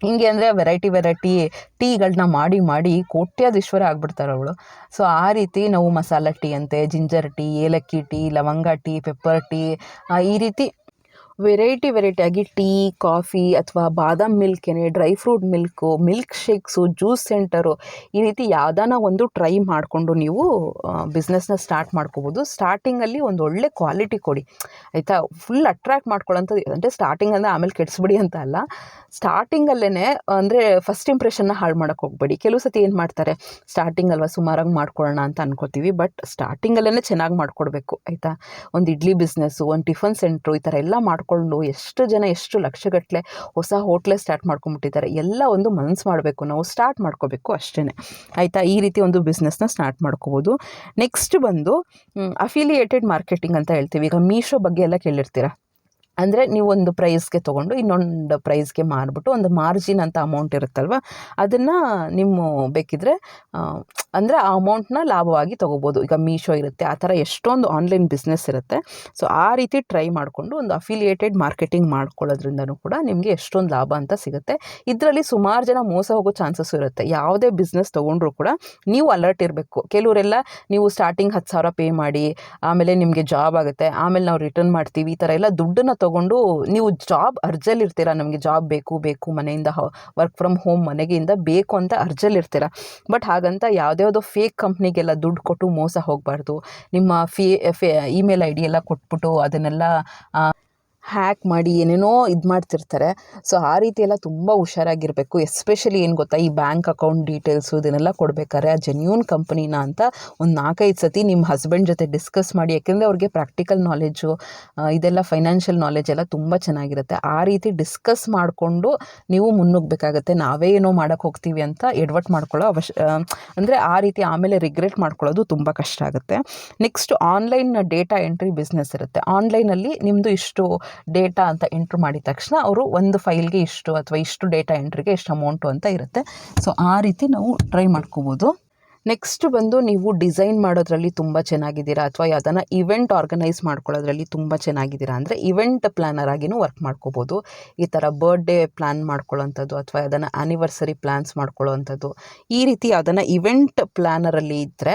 ಹಿಂಗೆ ಅಂದರೆ ವೆರೈಟಿ ವೆರೈಟಿ ಟೀಗಳನ್ನ ಮಾಡಿ ಮಾಡಿ ಕೋಟ್ಯಾಧೀಶ್ವರ ಆಗ್ಬಿಡ್ತಾರೆ ಅವಳು. ಸೊ ಆ ರೀತಿ ನಾವು ಮಸಾಲ ಟೀ ಅಂತೆ ಜಿಂಜರ್ ಟೀ, ಏಲಕ್ಕಿ ಟೀ, ಲವಂಗ ಟೀ ಪೆಪ್ಪರ್ ಟೀ ಈ ರೀತಿ ವೆರೈಟಿ ವೆರೈಟಿಯಾಗಿ ಟೀ, ಕಾಫಿ ಅಥವಾ ಬಾದಾಮ್ ಮಿಲ್ಕೇನೆ dry fruit milk, milk shakes, juice centre ಈ ರೀತಿ ಯಾವ್ದಾನ ಒಂದು ಟ್ರೈ ಮಾಡಿಕೊಂಡು ನೀವು ಬಿಸ್ನೆಸ್ನ ಸ್ಟಾರ್ಟ್ ಮಾಡ್ಕೋಬೋದು. ಸ್ಟಾರ್ಟಿಂಗಲ್ಲಿ ಒಂದು ಒಳ್ಳೆ ಕ್ವಾಲಿಟಿ ಕೊಡಿ. ಆಯಿತಾ? ಫುಲ್ ಅಟ್ರ್ಯಾಕ್ಟ್ ಮಾಡ್ಕೊಳ್ಳೋಂಥದ್ದು, ಅಂದರೆ ಸ್ಟಾರ್ಟಿಂಗ್ ಅಂದರೆ ಆಮೇಲೆ ಕೆಡಿಸ್ಬಿಡಿ ಅಂತ ಅಲ್ಲ. ಸ್ಟಾರ್ಟಿಂಗಲ್ಲೇ ಅಂದರೆ ಫಸ್ಟ್ ಇಂಪ್ರೆಷನ್ನ ಹಾಳು ಮಾಡೋಕ್ಕೆ ಹೋಗಬೇಡಿ. ಕೆಲವು ಸತಿ ಏನು ಮಾಡ್ತಾರೆ ಸ್ಟಾರ್ಟಿಂಗ್ ಅಲ್ವಾ ಸುಮಾರಾಗಿ ಮಾಡ್ಕೊಳ್ಳೋಣ ಅಂತ ಅನ್ಕೋತೀವಿ ಬಟ್ ಸ್ಟಾರ್ಟಿಂಗಲ್ಲೇ ಚೆನ್ನಾಗಿ ಮಾಡ್ಕೊಡ್ಬೇಕು, ಆಯಿತಾ? ಒಂದು ಇಡ್ಲಿ ಬಿಸ್ನೆಸ್ಸು ಒಂದು ಟಿಫನ್ ಸೆಂಟ್ರು ಈ ಥರ ಎಲ್ಲ ಮಾಡಿಕೊಂಡು ಎಷ್ಟು ಜನ, ಎಷ್ಟು ಲಕ್ಷಗಟ್ಟಲೆ ಹೊಸ ಹೋಟ್ಲೇ ಸ್ಟಾರ್ಟ್ ಮಾಡ್ಕೊಂಬಿಟ್ಟಿದ್ದಾರೆ. ಎಲ್ಲ ಒಂದು ಮನಸ್ಸು ಮಾಡಬೇಕು, ನಾವು ಸ್ಟಾರ್ಟ್ ಮಾಡ್ಕೋಬೇಕು ಅಷ್ಟೇ ಆಯಿತಾ? ಈ ರೀತಿ ಒಂದು ಬಿಸ್ನೆಸ್ನ ಸ್ಟಾರ್ಟ್ ಮಾಡ್ಕೋಬೋದು. ನೆಕ್ಸ್ಟ್ ಬಂದು ಅಫಿಲಿಯೇಟೆಡ್ ಮಾರ್ಕೆಟಿಂಗ್ ಅಂತ ಹೇಳ್ತೀವಿ. ಈಗ ಮೀಶೋ ಬಗ್ಗೆ ಎಲ್ಲ ಕೇಳಿರ್ತೀರ? ಅಂದರೆ ನೀವು ಒಂದು ಪ್ರೈಸ್ಗೆ ತೊಗೊಂಡು ಇನ್ನೊಂದು ಪ್ರೈಸ್ಗೆ ಮಾರಿಬಿಟ್ಟು ಒಂದು ಮಾರ್ಜಿನ್ ಅಂತ ಅಮೌಂಟ್ ಇರುತ್ತಲ್ವ? ಅದನ್ನು ನಿಮ್ಮ ಬೇಕಿದ್ರೆ ಅಂದರೆ ಆ ಅಮೌಂಟ್ನ ಲಾಭವಾಗಿ ತೊಗೋಬೋದು. ಈಗ ಮೀಶೋ ಇರುತ್ತೆ, ಆ ಥರ ಎಷ್ಟೊಂದು ಆನ್ಲೈನ್ ಬಿಸ್ನೆಸ್ ಇರುತ್ತೆ. ಸೊ ಆ ರೀತಿ ಟ್ರೈ ಮಾಡಿಕೊಂಡು ಒಂದು ಅಫಿಲಿಯೇಟೆಡ್ ಮಾರ್ಕೆಟಿಂಗ್ ಮಾಡ್ಕೊಳ್ಳೋದ್ರಿಂದನೂ ಕೂಡ ನಿಮಗೆ ಎಷ್ಟೊಂದು ಲಾಭ ಅಂತ ಸಿಗುತ್ತೆ. ಇದರಲ್ಲಿ ಸುಮಾರು ಜನ ಮೋಸ ಹೋಗೋ ಚಾನ್ಸಸ್ ಇರುತ್ತೆ. ಯಾವುದೇ ಬಿಸ್ನೆಸ್ ತೊಗೊಂಡ್ರು ಕೂಡ ನೀವು ಅಲರ್ಟ್ ಇರಬೇಕು. ಕೆಲವರೆಲ್ಲ ನೀವು ಸ್ಟಾರ್ಟಿಂಗ್ ಹತ್ತು ಸಾವಿರ ಪೇ ಮಾಡಿ, ಆಮೇಲೆ ನಿಮಗೆ ಜಾಬ್ ಆಗುತ್ತೆ, ಆಮೇಲೆ ನಾವು ರಿಟರ್ನ್ ಮಾಡ್ತೀವಿ, ಈ ಥರ ಎಲ್ಲ ದುಡ್ಡನ್ನು ತೊಗೊಂಡು ನೀವು ಜಾಬ್ ಅರ್ಜಲ್ಲಿ ಇರ್ತೀರ ನಮಗೆ ಜಾಬ್ ಬೇಕು ಬೇಕು, ಮನೆಯಿಂದ ವರ್ಕ್ ಫ್ರಮ್ ಹೋಮ್ ಮನೆಗೆಯಿಂದ ಬೇಕು ಅಂತ ಅರ್ಜಲ್ಲಿ ಇರ್ತೀರ ಬಟ್ ಹಾಗಂತ ಯಾವುದ್ಯಾವುದೋ ಫೇಕ್ ಕಂಪ್ನಿಗೆಲ್ಲ ದುಡ್ಡು ಕೊಟ್ಟು ಮೋಸ ಹೋಗಬಾರ್ದು. ನಿಮ್ಮ ಫೇ ಫೇ ಇಮೇಲ್ ಐ ಡಿ ಎಲ್ಲ ಕೊಟ್ಬಿಟ್ಟು ಅದನ್ನೆಲ್ಲ ಹ್ಯಾಕ್ ಮಾಡಿ ಏನೇನೋ ಇದು ಮಾಡ್ತಿರ್ತಾರೆ. ಸೊ ಆ ರೀತಿ ಎಲ್ಲ ತುಂಬ ಹುಷಾರಾಗಿರಬೇಕು. ಎಸ್ಪೆಷಲಿ ಏನು ಗೊತ್ತಾ, ಈ ಬ್ಯಾಂಕ್ ಅಕೌಂಟ್ ಡೀಟೇಲ್ಸು ಇದನ್ನೆಲ್ಲ ಕೊಡಬೇಕಾದ್ರೆ ಆ ಜೆನ್ಯೂನ್ ಕಂಪ್ನಿನ ಅಂತ ಒಂದು ನಾಲ್ಕೈದು ಸತಿ ನಿಮ್ಮ ಹಸ್ಬೆಂಡ್ ಜೊತೆ ಡಿಸ್ಕಸ್ ಮಾಡಿ. ಯಾಕೆಂದರೆ ಅವ್ರಿಗೆ ಪ್ರಾಕ್ಟಿಕಲ್ ನಾಲೆಜು ಇದೆಲ್ಲ ಫೈನಾನ್ಷಿಯಲ್ ನಾಲೆಜ್ ಎಲ್ಲ ತುಂಬ ಚೆನ್ನಾಗಿರುತ್ತೆ. ಆ ರೀತಿ ಡಿಸ್ಕಸ್ ಮಾಡಿಕೊಂಡು ನೀವು ಮುನ್ನುಗ್ಗಬೇಕಾಗತ್ತೆ ನಾವೇ ಏನೋ ಮಾಡೋಕ್ಕೆ ಹೋಗ್ತೀವಿ ಅಂತ ಎಡ್ವರ್ಟ್ ಮಾಡ್ಕೊಳ್ಳೋ ಅವಶ್ಯ ಅಂದರೆ ಆ ರೀತಿ ಆಮೇಲೆ ರಿಗ್ರೆಟ್ ಮಾಡ್ಕೊಳ್ಳೋದು ತುಂಬ ಕಷ್ಟ ಆಗುತ್ತೆ. Next online data entry business ಇರುತ್ತೆ. ಆನ್ಲೈನಲ್ಲಿ ನಿಮ್ಮದು ಇಷ್ಟು ಡೇಟಾ ಅಂತ ಎಂಟ್ರ್ ಮಾಡಿದ ತಕ್ಷಣ ಅವರು ಒಂದು ಫೈಲ್ಗೆ ಇಷ್ಟು ಅಥವಾ ಇಷ್ಟು ಡೇಟಾ ಎಂಟ್ರಿಗೆ ಇಷ್ಟು ಅಮೌಂಟು ಅಂತ ಇರುತ್ತೆ. ಸೊ ಆ ರೀತಿ ನಾವು ಟ್ರೈ ಮಾಡ್ಕೋಬೋದು. ನೆಕ್ಸ್ಟ್ ಬಂದು ನೀವು ಡಿಸೈನ್ ಮಾಡೋದ್ರಲ್ಲಿ ತುಂಬ ಚೆನ್ನಾಗಿದ್ದೀರಾ? ಅಥವಾ ಯಾವುದನ್ನ ಇವೆಂಟ್ ಆರ್ಗನೈಸ್ ಮಾಡ್ಕೊಳ್ಳೋದ್ರಲ್ಲಿ ತುಂಬ ಚೆನ್ನಾಗಿದ್ದೀರಾ? ಅಂದರೆ ಇವೆಂಟ್ ಪ್ಲ್ಯಾನರ್ ಆಗಿನೂ ವರ್ಕ್ ಮಾಡ್ಕೋಬೋದು. ಈ ಥರ ಬರ್ಡೇ ಪ್ಲ್ಯಾನ್ ಮಾಡ್ಕೊಳ್ಳೋವಂಥದ್ದು ಅಥವಾ ಯಾವುದನ್ನು ಆ್ಯನಿವರ್ಸರಿ ಪ್ಲ್ಯಾನ್ಸ್ ಮಾಡ್ಕೊಳ್ಳೋವಂಥದ್ದು ಈ ರೀತಿ ಯಾವುದನ್ನು ಇವೆಂಟ್ ಪ್ಲ್ಯಾನರಲ್ಲಿ ಇದ್ದರೆ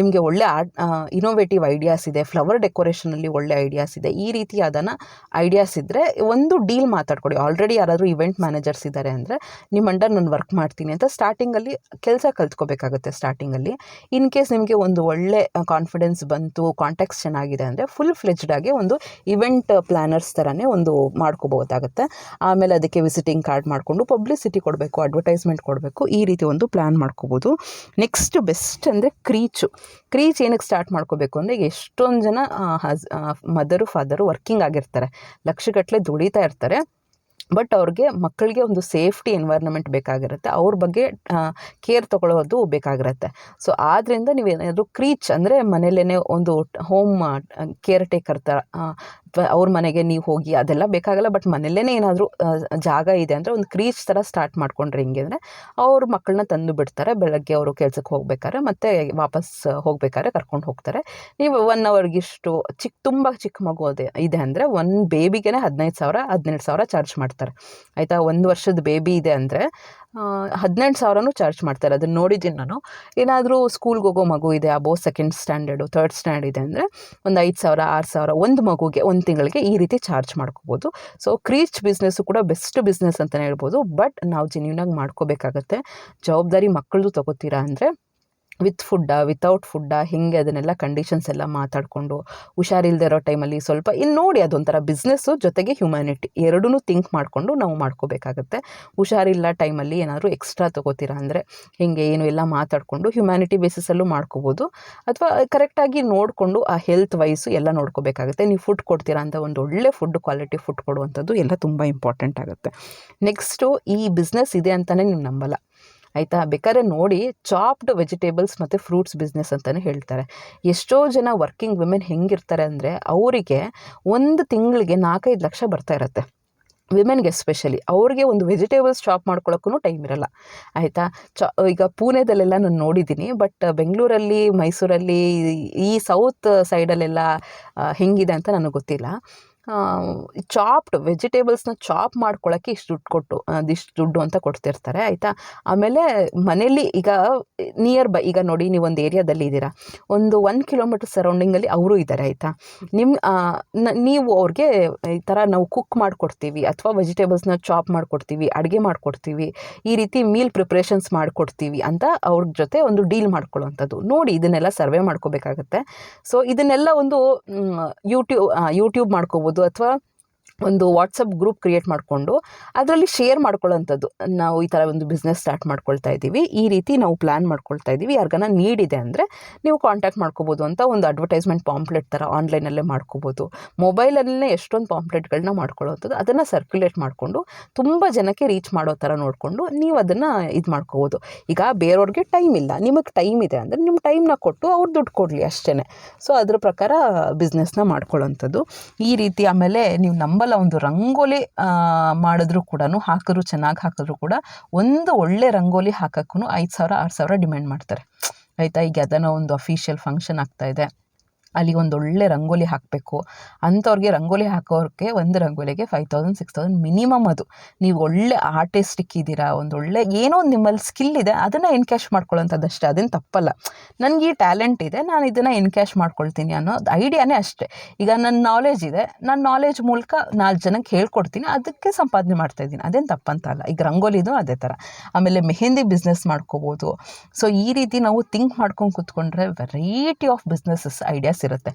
ನಿಮಗೆ ಒಳ್ಳೆ ಆರ್ಟ್ ಇನೋವೇಟಿವ್ ಐಡಿಯಾಸ್ ಇದೆ ಫ್ಲವರ್ ಡೆಕೋರೇಷನಲ್ಲಿ ಒಳ್ಳೆ ಐಡಿಯಾಸ್ ಇದೆ. ಈ ರೀತಿ ಅದನ್ನು ಐಡಿಯಾಸ್ ಇದ್ದರೆ ಒಂದು ಡೀಲ್ ಮಾತಾಡ್ಕೊಡಿ. ಆಲ್ರೆಡಿ ಯಾರಾದರೂ ಇವೆಂಟ್ ಮ್ಯಾನೇಜರ್ಸ್ ಇದ್ದಾರೆ ಅಂದರೆ, ನಿಮ್ಮ ಅಂಡರ್ ನಾನು ವರ್ಕ್ ಮಾಡ್ತೀನಿ ಅಂತ ಸ್ಟಾರ್ಟಿಂಗಲ್ಲಿ ಕೆಲಸ ಕಲ್ತ್ಕೋಬೇಕಾಗುತ್ತೆ ಸ್ಟಾರ್ಟಿಂಗಲ್ಲಿ ಇನ್ ಕೇಸ್ ನಿಮಗೆ ಒಂದು ಒಳ್ಳೆ ಕಾನ್ಫಿಡೆನ್ಸ್ ಬಂತು ಕಾಂಟ್ಯಾಕ್ಟ್ಸ್ ಚೆನ್ನಾಗಿದೆ ಅಂದರೆ ಫುಲ್ ಫ್ಲೆಜ್ಡಾಗಿ ಒಂದು ಇವೆಂಟ್ ಪ್ಲ್ಯಾನರ್ಸ್ ಥರನೇ ಒಂದು ಮಾಡ್ಕೋಬೋದಾಗುತ್ತೆ ಆಮೇಲೆ ಅದಕ್ಕೆ ವಿಸಿಟಿಂಗ್ ಕಾರ್ಡ್ ಮಾಡಿಕೊಂಡು ಪಬ್ಲಿಸಿಟಿ ಕೊಡಬೇಕು ಅಡ್ವರ್ಟೈಸ್ಮೆಂಟ್ ಕೊಡಬೇಕು, ಈ ರೀತಿ ಒಂದು ಪ್ಲ್ಯಾನ್ ಮಾಡ್ಕೋಬೋದು. ನೆಕ್ಸ್ಟ್ ಬೆಸ್ಟ್ ಅಂದರೆ ಕ್ರೀಚು ಕ್ರೀಚ್ ಏನಕ್ಕೆ ಸ್ಟಾರ್ಟ್ ಮಾಡ್ಕೋಬೇಕು ಅಂದರೆ ಎಷ್ಟೊಂದು ಜನ ಹಸ್ ಮದರು ಫಾದರು ವರ್ಕಿಂಗ್ ಆಗಿರ್ತಾರೆ. ಲಕ್ಷಗಟ್ಟಲೆ ದುಡಿತಾ ಇರ್ತಾರೆ. ಬಟ್ ಅವ್ರಿಗೆ ಮಕ್ಕಳಿಗೆ ಒಂದು ಸೇಫ್ಟಿ ಎನ್ವೈರ್ನಮೆಂಟ್ ಬೇಕಾಗಿರುತ್ತೆ. ಅವ್ರ ಬಗ್ಗೆ ಕೇರ್ ತೊಗೊಳ್ಳೋದು ಬೇಕಾಗಿರುತ್ತೆ. ಸೊ ಆದ್ದರಿಂದ ನೀವೇನಾದರೂ ಕ್ರೀಚ್ ಅಂದರೆ ಮನೇಲೇ ಒಂದು ಹೋಮ್ ಕೇರ್ ಟೇಕರ್ ಥರ ಅಥವಾ ಅವ್ರ ಮನೆಗೆ ನೀವು ಹೋಗಿ ಅದೆಲ್ಲ ಬೇಕಾಗಲ್ಲ ಬಟ್ ಮನೆಯಲ್ಲೇ ಏನಾದರೂ ಜಾಗ ಇದೆ ಅಂದರೆ ಒಂದು ಕ್ರೀಚ್ ಥರ ಸ್ಟಾರ್ಟ್ ಮಾಡ್ಕೊಂಡ್ರೆ ಹಿಂಗೆ ಅಂದರೆ ಅವ್ರ ಮಕ್ಕಳನ್ನ ತಂದು ಬಿಡ್ತಾರೆ, ಬೆಳಗ್ಗೆ ಅವರು ಕೆಲಸಕ್ಕೆ ಹೋಗ್ಬೇಕಾದ್ರೆ ಮತ್ತೆ ವಾಪಸ್ ಹೋಗ್ಬೇಕಾದ್ರೆ ಕರ್ಕೊಂಡು ಹೋಗ್ತಾರೆ. ನೀವು ಒನ್ ಅವರ್ಗಿಷ್ಟು ಚಿಕ್ಕ ತುಂಬ ಚಿಕ್ಕ ಮಗು ಅದೇ, ಇದೆ ಅಂದರೆ ಒಂದು ಬೇಬಿಗೆ ಹದಿನೈದು ಸಾವಿರ, ಹದಿನೆಂಟು ಸಾವಿರ ಚಾರ್ಜ್ ಮಾಡ್ತಾರೆ. ಆಯಿತಾ? ಒಂದು ವರ್ಷದ ಬೇಬಿ ಇದೆ ಅಂದರೆ ಹದಿನೆಂಟು ಸಾವಿರನೂ ಚಾರ್ಜ್ ಮಾಡ್ತಾರೆ ಅದನ್ನು ನೋಡಿದ್ದೀನಿ ನಾನು. ಏನಾದರೂ ಸ್ಕೂಲ್ಗೆ ಹೋಗೋ ಮಗು ಇದೆ, ಅಬೋ ಸೆಕೆಂಡ್ ಸ್ಟ್ಯಾಂಡರ್ಡು ತರ್ಡ್ ಸ್ಟ್ಯಾಂಡರ್ಡ್ ಇದೆ ಅಂದರೆ ಒಂದು ಐದು ಸಾವಿರ, ಆರು ಸಾವಿರ, ಒಂದು ಮಗುಗೆ, ಒಂದು ತಿಂಗಳಿಗೆ ಈ ರೀತಿ ಚಾರ್ಜ್ ಮಾಡ್ಕೋಬೋದು. ಸೊ ಕ್ರೀಚ್ ಬಿಸ್ನೆಸ್ಸು ಕೂಡ ಬೆಸ್ಟ್ ಬಿಸ್ನೆಸ್ ಅಂತಲೇ ಹೇಳ್ಬೋದು. ಬಟ್ ನಾವು ಜೆನ್ಯೂನಾಗಿ ಮಾಡ್ಕೋಬೇಕಾಗತ್ತೆ. ಜವಾಬ್ದಾರಿ ಮಕ್ಕಳದು ತೊಗೋತೀರಾ ಅಂದರೆ ವಿತ್ ಫುಡ್ಡಾ, ವಿತೌಟ್ ಫುಡ್ಡಾ, ಹೇಗೆ ಅದನ್ನೆಲ್ಲ ಕಂಡೀಷನ್ಸ್ ಎಲ್ಲ ಮಾತಾಡಿಕೊಂಡು ಹುಷಾರಿಲ್ಲದೆ ಇರೋ ಟೈಮಲ್ಲಿ ಸ್ವಲ್ಪ ಇನ್ನು ನೋಡಿ ಅದೊಂಥರ ಬಿಸ್ನೆಸ್ಸು ಜೊತೆಗೆ ಹ್ಯುಮ್ಯಾನಿಟಿ ಎರಡೂ ಥಿಂಕ್ ಮಾಡಿಕೊಂಡು ನಾವು ಮಾಡ್ಕೋಬೇಕಾಗತ್ತೆ. ಹುಷಾರಿಲ್ಲ ಟೈಮಲ್ಲಿ ಏನಾದರೂ ಎಕ್ಸ್ಟ್ರಾ ತೊಗೋತೀರಾ ಅಂದರೆ ಹೀಗೆ ಏನು ಎಲ್ಲ ಮಾತಾಡಿಕೊಂಡು ಹ್ಯುಮ್ಯಾನಿಟಿ ಬೇಸಿಸಲ್ಲೂ ಮಾಡ್ಕೋಬೋದು. ಅಥವಾ ಕರೆಕ್ಟಾಗಿ ನೋಡಿಕೊಂಡು ಆ ಹೆಲ್ತ್ ವೈಸು ಎಲ್ಲ ನೋಡ್ಕೋಬೇಕಾಗುತ್ತೆ. ನೀವು ಫುಡ್ ಕೊಡ್ತೀರಾ ಅಂತ ಒಂದು ಒಳ್ಳೆ ಫುಡ್ ಕ್ವಾಲಿಟಿ ಫುಡ್ ಕೊಡುವಂಥದ್ದು ಎಲ್ಲ ತುಂಬ ಇಂಪಾರ್ಟೆಂಟ್ ಆಗುತ್ತೆ. ನೆಕ್ಸ್ಟು ಈ ಬಿಸ್ನೆಸ್ ಇದೆ ಅಂತಲೇ ನೀವು ನಂಬಲ್ಲ. ಆಯಿತಾ? ಬೇಕಾದ್ರೆ ನೋಡಿ ಚಾಪ್ಡ್ ವೆಜಿಟೇಬಲ್ಸ್ ಮತ್ತು ಫ್ರೂಟ್ಸ್ ಬಿಸ್ನೆಸ್ ಅಂತಲೇ ಹೇಳ್ತಾರೆ. ಎಷ್ಟೋ ಜನ ವರ್ಕಿಂಗ್ ವಿಮೆನ್ ಹೆಂಗಿರ್ತಾರೆ ಅಂದರೆ, ಅವರಿಗೆ ಒಂದು ತಿಂಗಳಿಗೆ ನಾಲ್ಕೈದು ಲಕ್ಷ ಬರ್ತಾ ಇರುತ್ತೆ. ವಿಮೆನ್ಗೆ ಎಸ್ಪೆಷಲಿ ಅವ್ರಿಗೆ ಒಂದು ವೆಜಿಟೇಬಲ್ಸ್ ಶಾಪ್ ಮಾಡ್ಕೊಳ್ಳೋಕ್ಕೂ ಟೈಮ್ ಇರಲ್ಲ. ಆಯಿತಾ? ಚ, ಈಗ ಪುಣೆದಲ್ಲೆಲ್ಲ ನಾನು ನೋಡಿದ್ದೀನಿ ಬಟ್ ಬೆಂಗಳೂರಲ್ಲಿ, ಮೈಸೂರಲ್ಲಿ, ಈ ಸೌತ್ ಸೈಡಲ್ಲೆಲ್ಲ ಹೆಂಗಿದೆ ಅಂತ ನನಗೆ ಗೊತ್ತಿಲ್ಲ. ಚಾಪ್ಡ್ ವೆಜಿಟೇಬಲ್ಸ್ನ ಚಾಪ್ ಮಾಡ್ಕೊಳ್ಳೋಕ್ಕೆ ಇಷ್ಟು ದುಡ್ಡು ಕೊಟ್ಟು ಅದಿಷ್ಟು ದುಡ್ಡು ಅಂತ ಕೊಡ್ತಿರ್ತಾರೆ, ಆಯಿತಾ? ಆಮೇಲೆ ಮನೇಲಿ ಈಗ ನಿಯರ್ ಬೈ ಈಗ ನೋಡಿ ನೀವು ಒಂದು ಏರಿಯಾದಲ್ಲಿ ಇದ್ದೀರಾ, ಒಂದು ಒನ್ ಕಿಲೋಮೀಟರ್ ಸರೌಂಡಿಂಗಲ್ಲಿ ಅವರು ಇದ್ದಾರೆ, ಆಯಿತಾ? ನಿಮ್ಮ ನೀವು ಅವ್ರಿಗೆ ಈ ಥರ ನಾವು ಕುಕ್ ಮಾಡಿಕೊಡ್ತೀವಿ, ಅಥವಾ ವೆಜಿಟೇಬಲ್ಸ್ನ ಚಾಪ್ ಮಾಡಿಕೊಡ್ತೀವಿ, ಅಡುಗೆ ಮಾಡಿಕೊಡ್ತೀವಿ, ಈ ರೀತಿ ಮೀಲ್ ಪ್ರಿಪ್ರೇಷನ್ಸ್ ಮಾಡಿಕೊಡ್ತೀವಿ ಅಂತ ಅವ್ರ ಜೊತೆ ಒಂದು ಡೀಲ್ ಮಾಡ್ಕೊಳ್ಳೋವಂಥದ್ದು. ನೋಡಿ ಇದನ್ನೆಲ್ಲ ಸರ್ವೆ ಮಾಡ್ಕೋಬೇಕಾಗತ್ತೆ. ಸೊ ಇದನ್ನೆಲ್ಲ ಒಂದು ಯೂಟ್ಯೂಬ್ ಯೂಟ್ಯೂಬ್ ಮಾಡ್ಕೋಬೋದು ಅಥವಾ ಒಂದು ವಾಟ್ಸಪ್ ಗ್ರೂಪ್ ಕ್ರಿಯೇಟ್ ಮಾಡಿಕೊಂಡು ಅದರಲ್ಲಿ ಶೇರ್ ಮಾಡ್ಕೊಳ್ಳೋಂಥದ್ದು ನಾವು ಈ ಥರ ಒಂದು ಬಿಸ್ನೆಸ್ ಸ್ಟಾರ್ಟ್ ಮಾಡ್ಕೊಳ್ತಾ ಇದ್ದೀವಿ. ಈ ರೀತಿ ನಾವು ಪ್ಲ್ಯಾನ್ ಮಾಡ್ಕೊಳ್ತಾ ಇದ್ದೀವಿ. ಯಾರಿಗಾನ ನೀಡ್ ಇದೆ ಅಂದರೆ ನೀವು ಕಾಂಟ್ಯಾಕ್ಟ್ ಮಾಡ್ಕೋಬೋದು ಅಂತ ಒಂದು ಅಡ್ವರ್ಟೈಸ್ಮೆಂಟ್ ಪಾಂಪ್ಲೆಟ್ ಥರ ಆನ್ಲೈನಲ್ಲೇ ಮಾಡ್ಕೋಬೋದು. ಮೊಬೈಲಲ್ಲೇ ಎಷ್ಟೊಂದು ಪಾಂಪ್ಲೆಟ್ಗಳನ್ನ ಮಾಡ್ಕೊಳ್ಳೋಂಥದ್ದು ಅದನ್ನು ಸರ್ಕ್ಯುಲೇಟ್ ಮಾಡಿಕೊಂಡು ತುಂಬ ಜನಕ್ಕೆ ರೀಚ್ ಮಾಡೋ ಥರ ನೋಡಿಕೊಂಡು ನೀವು ಅದನ್ನು ಇದು ಮಾಡ್ಕೋಬೋದು. ಈಗ ಬೇರೆಯವ್ರಿಗೆ ಟೈಮ್ ಇಲ್ಲ. ನಿಮಗೆ ಟೈಮ್ ಇದೆ ಅಂದರೆ ನಿಮ್ಮ ಟೈಮ್ನ ಕೊಟ್ಟು ಅವ್ರು ದುಡ್ಡು ಕೊಡಲಿ ಅಷ್ಟೇ ಸೊ ಅದ್ರ ಪ್ರಕಾರ ಬಿಸ್ನೆಸ್ನ ಮಾಡ್ಕೊಳ್ಳೋಂಥದ್ದು ಈ ರೀತಿ ಆಮೇಲೆ ನೀವು ನಮ್ಮ ನಂಬಲ್ಲ ಒಂದು ರಂಗೋಲಿ ಮಾಡಿದ್ರು ಕೂಡ ಹಾಕಿದ್ರು ಚೆನ್ನಾಗಿ ಹಾಕಿದ್ರು ಕೂಡ ಒಂದು ಒಳ್ಳೆ ರಂಗೋಲಿ ಹಾಕಕ್ಕೂ ಐದು ಸಾವಿರ, ಆರು ಸಾವಿರ ಡಿಮ್ಯಾಂಡ್ ಮಾಡ್ತಾರೆ. ಆಯಿತಾ? ಈಗ ಅದನ್ನು ಒಂದು ಅಫೀಷಿಯಲ್ ಫಂಕ್ಷನ್ ಆಗ್ತಾ ಇದೆ ಅಲ್ಲಿ ಒಂದು ಒಳ್ಳೆ ರಂಗೋಲಿ ಹಾಕಬೇಕು. ಅಂಥವ್ರಿಗೆ ರಂಗೋಲಿ ಹಾಕೋರಿಗೆ ಒಂದು ರಂಗೋಲಿಗೆ five thousand six thousand minimum ಅದು. ನೀವು ಒಳ್ಳೆ ಆರ್ಟಿಸ್ಟಿಕ್ ಇದ್ದೀರಾ, ಒಂದು ಒಳ್ಳೆ ಏನೋ ಒಂದು ನಿಮ್ಮಲ್ಲಿ ಸ್ಕಿಲ್ ಇದೆ, ಅದನ್ನು ಎನ್ಕ್ಯಾಶ್ ಮಾಡ್ಕೊಳ್ಳೋಂಥದ್ದು ಅಷ್ಟೇ ಅದೇನು ತಪ್ಪಲ್ಲ. ನನಗೆ ಈ ಟ್ಯಾಲೆಂಟ್ ಇದೆ, ನಾನು ಇದನ್ನು ಎನ್ಕ್ಯಾಶ್ ಮಾಡ್ಕೊಳ್ತೀನಿ ಅನ್ನೋ ಐಡಿಯಾನೇ ಅಷ್ಟೇ. ಈಗ ನನ್ನ ನಾಲೆಜ್ ಇದೆ ನನ್ನ ನಾಲೆಜ್ ಮೂಲಕ ನಾಲ್ಕು ಜನಕ್ಕೆ ಹೇಳ್ಕೊಡ್ತೀನಿ, ಅದಕ್ಕೆ ಸಂಪಾದನೆ ಮಾಡ್ತಾ ಇದ್ದೀನಿ. ಅದೇನು ತಪ್ಪಂತಲ್ಲ. ಈಗ ರಂಗೋಲಿದು ಅದೇ ಥರ ಆಮೇಲೆ ಮೆಹೆಂದಿ ಬಿಸ್ನೆಸ್ ಮಾಡ್ಕೋಬೋದು. ಸೊ ಈ ರೀತಿ ನಾವು ಥಿಂಕ್ ಮಾಡ್ಕೊಂಡು ಕೂತ್ಕೊಂಡ್ರೆ ವೆರೈಟಿ ಆಫ್ ಬಿಸ್ನೆಸಸ್ ಐಡಿಯಾಸ್ ಇರುತ್ತೆ.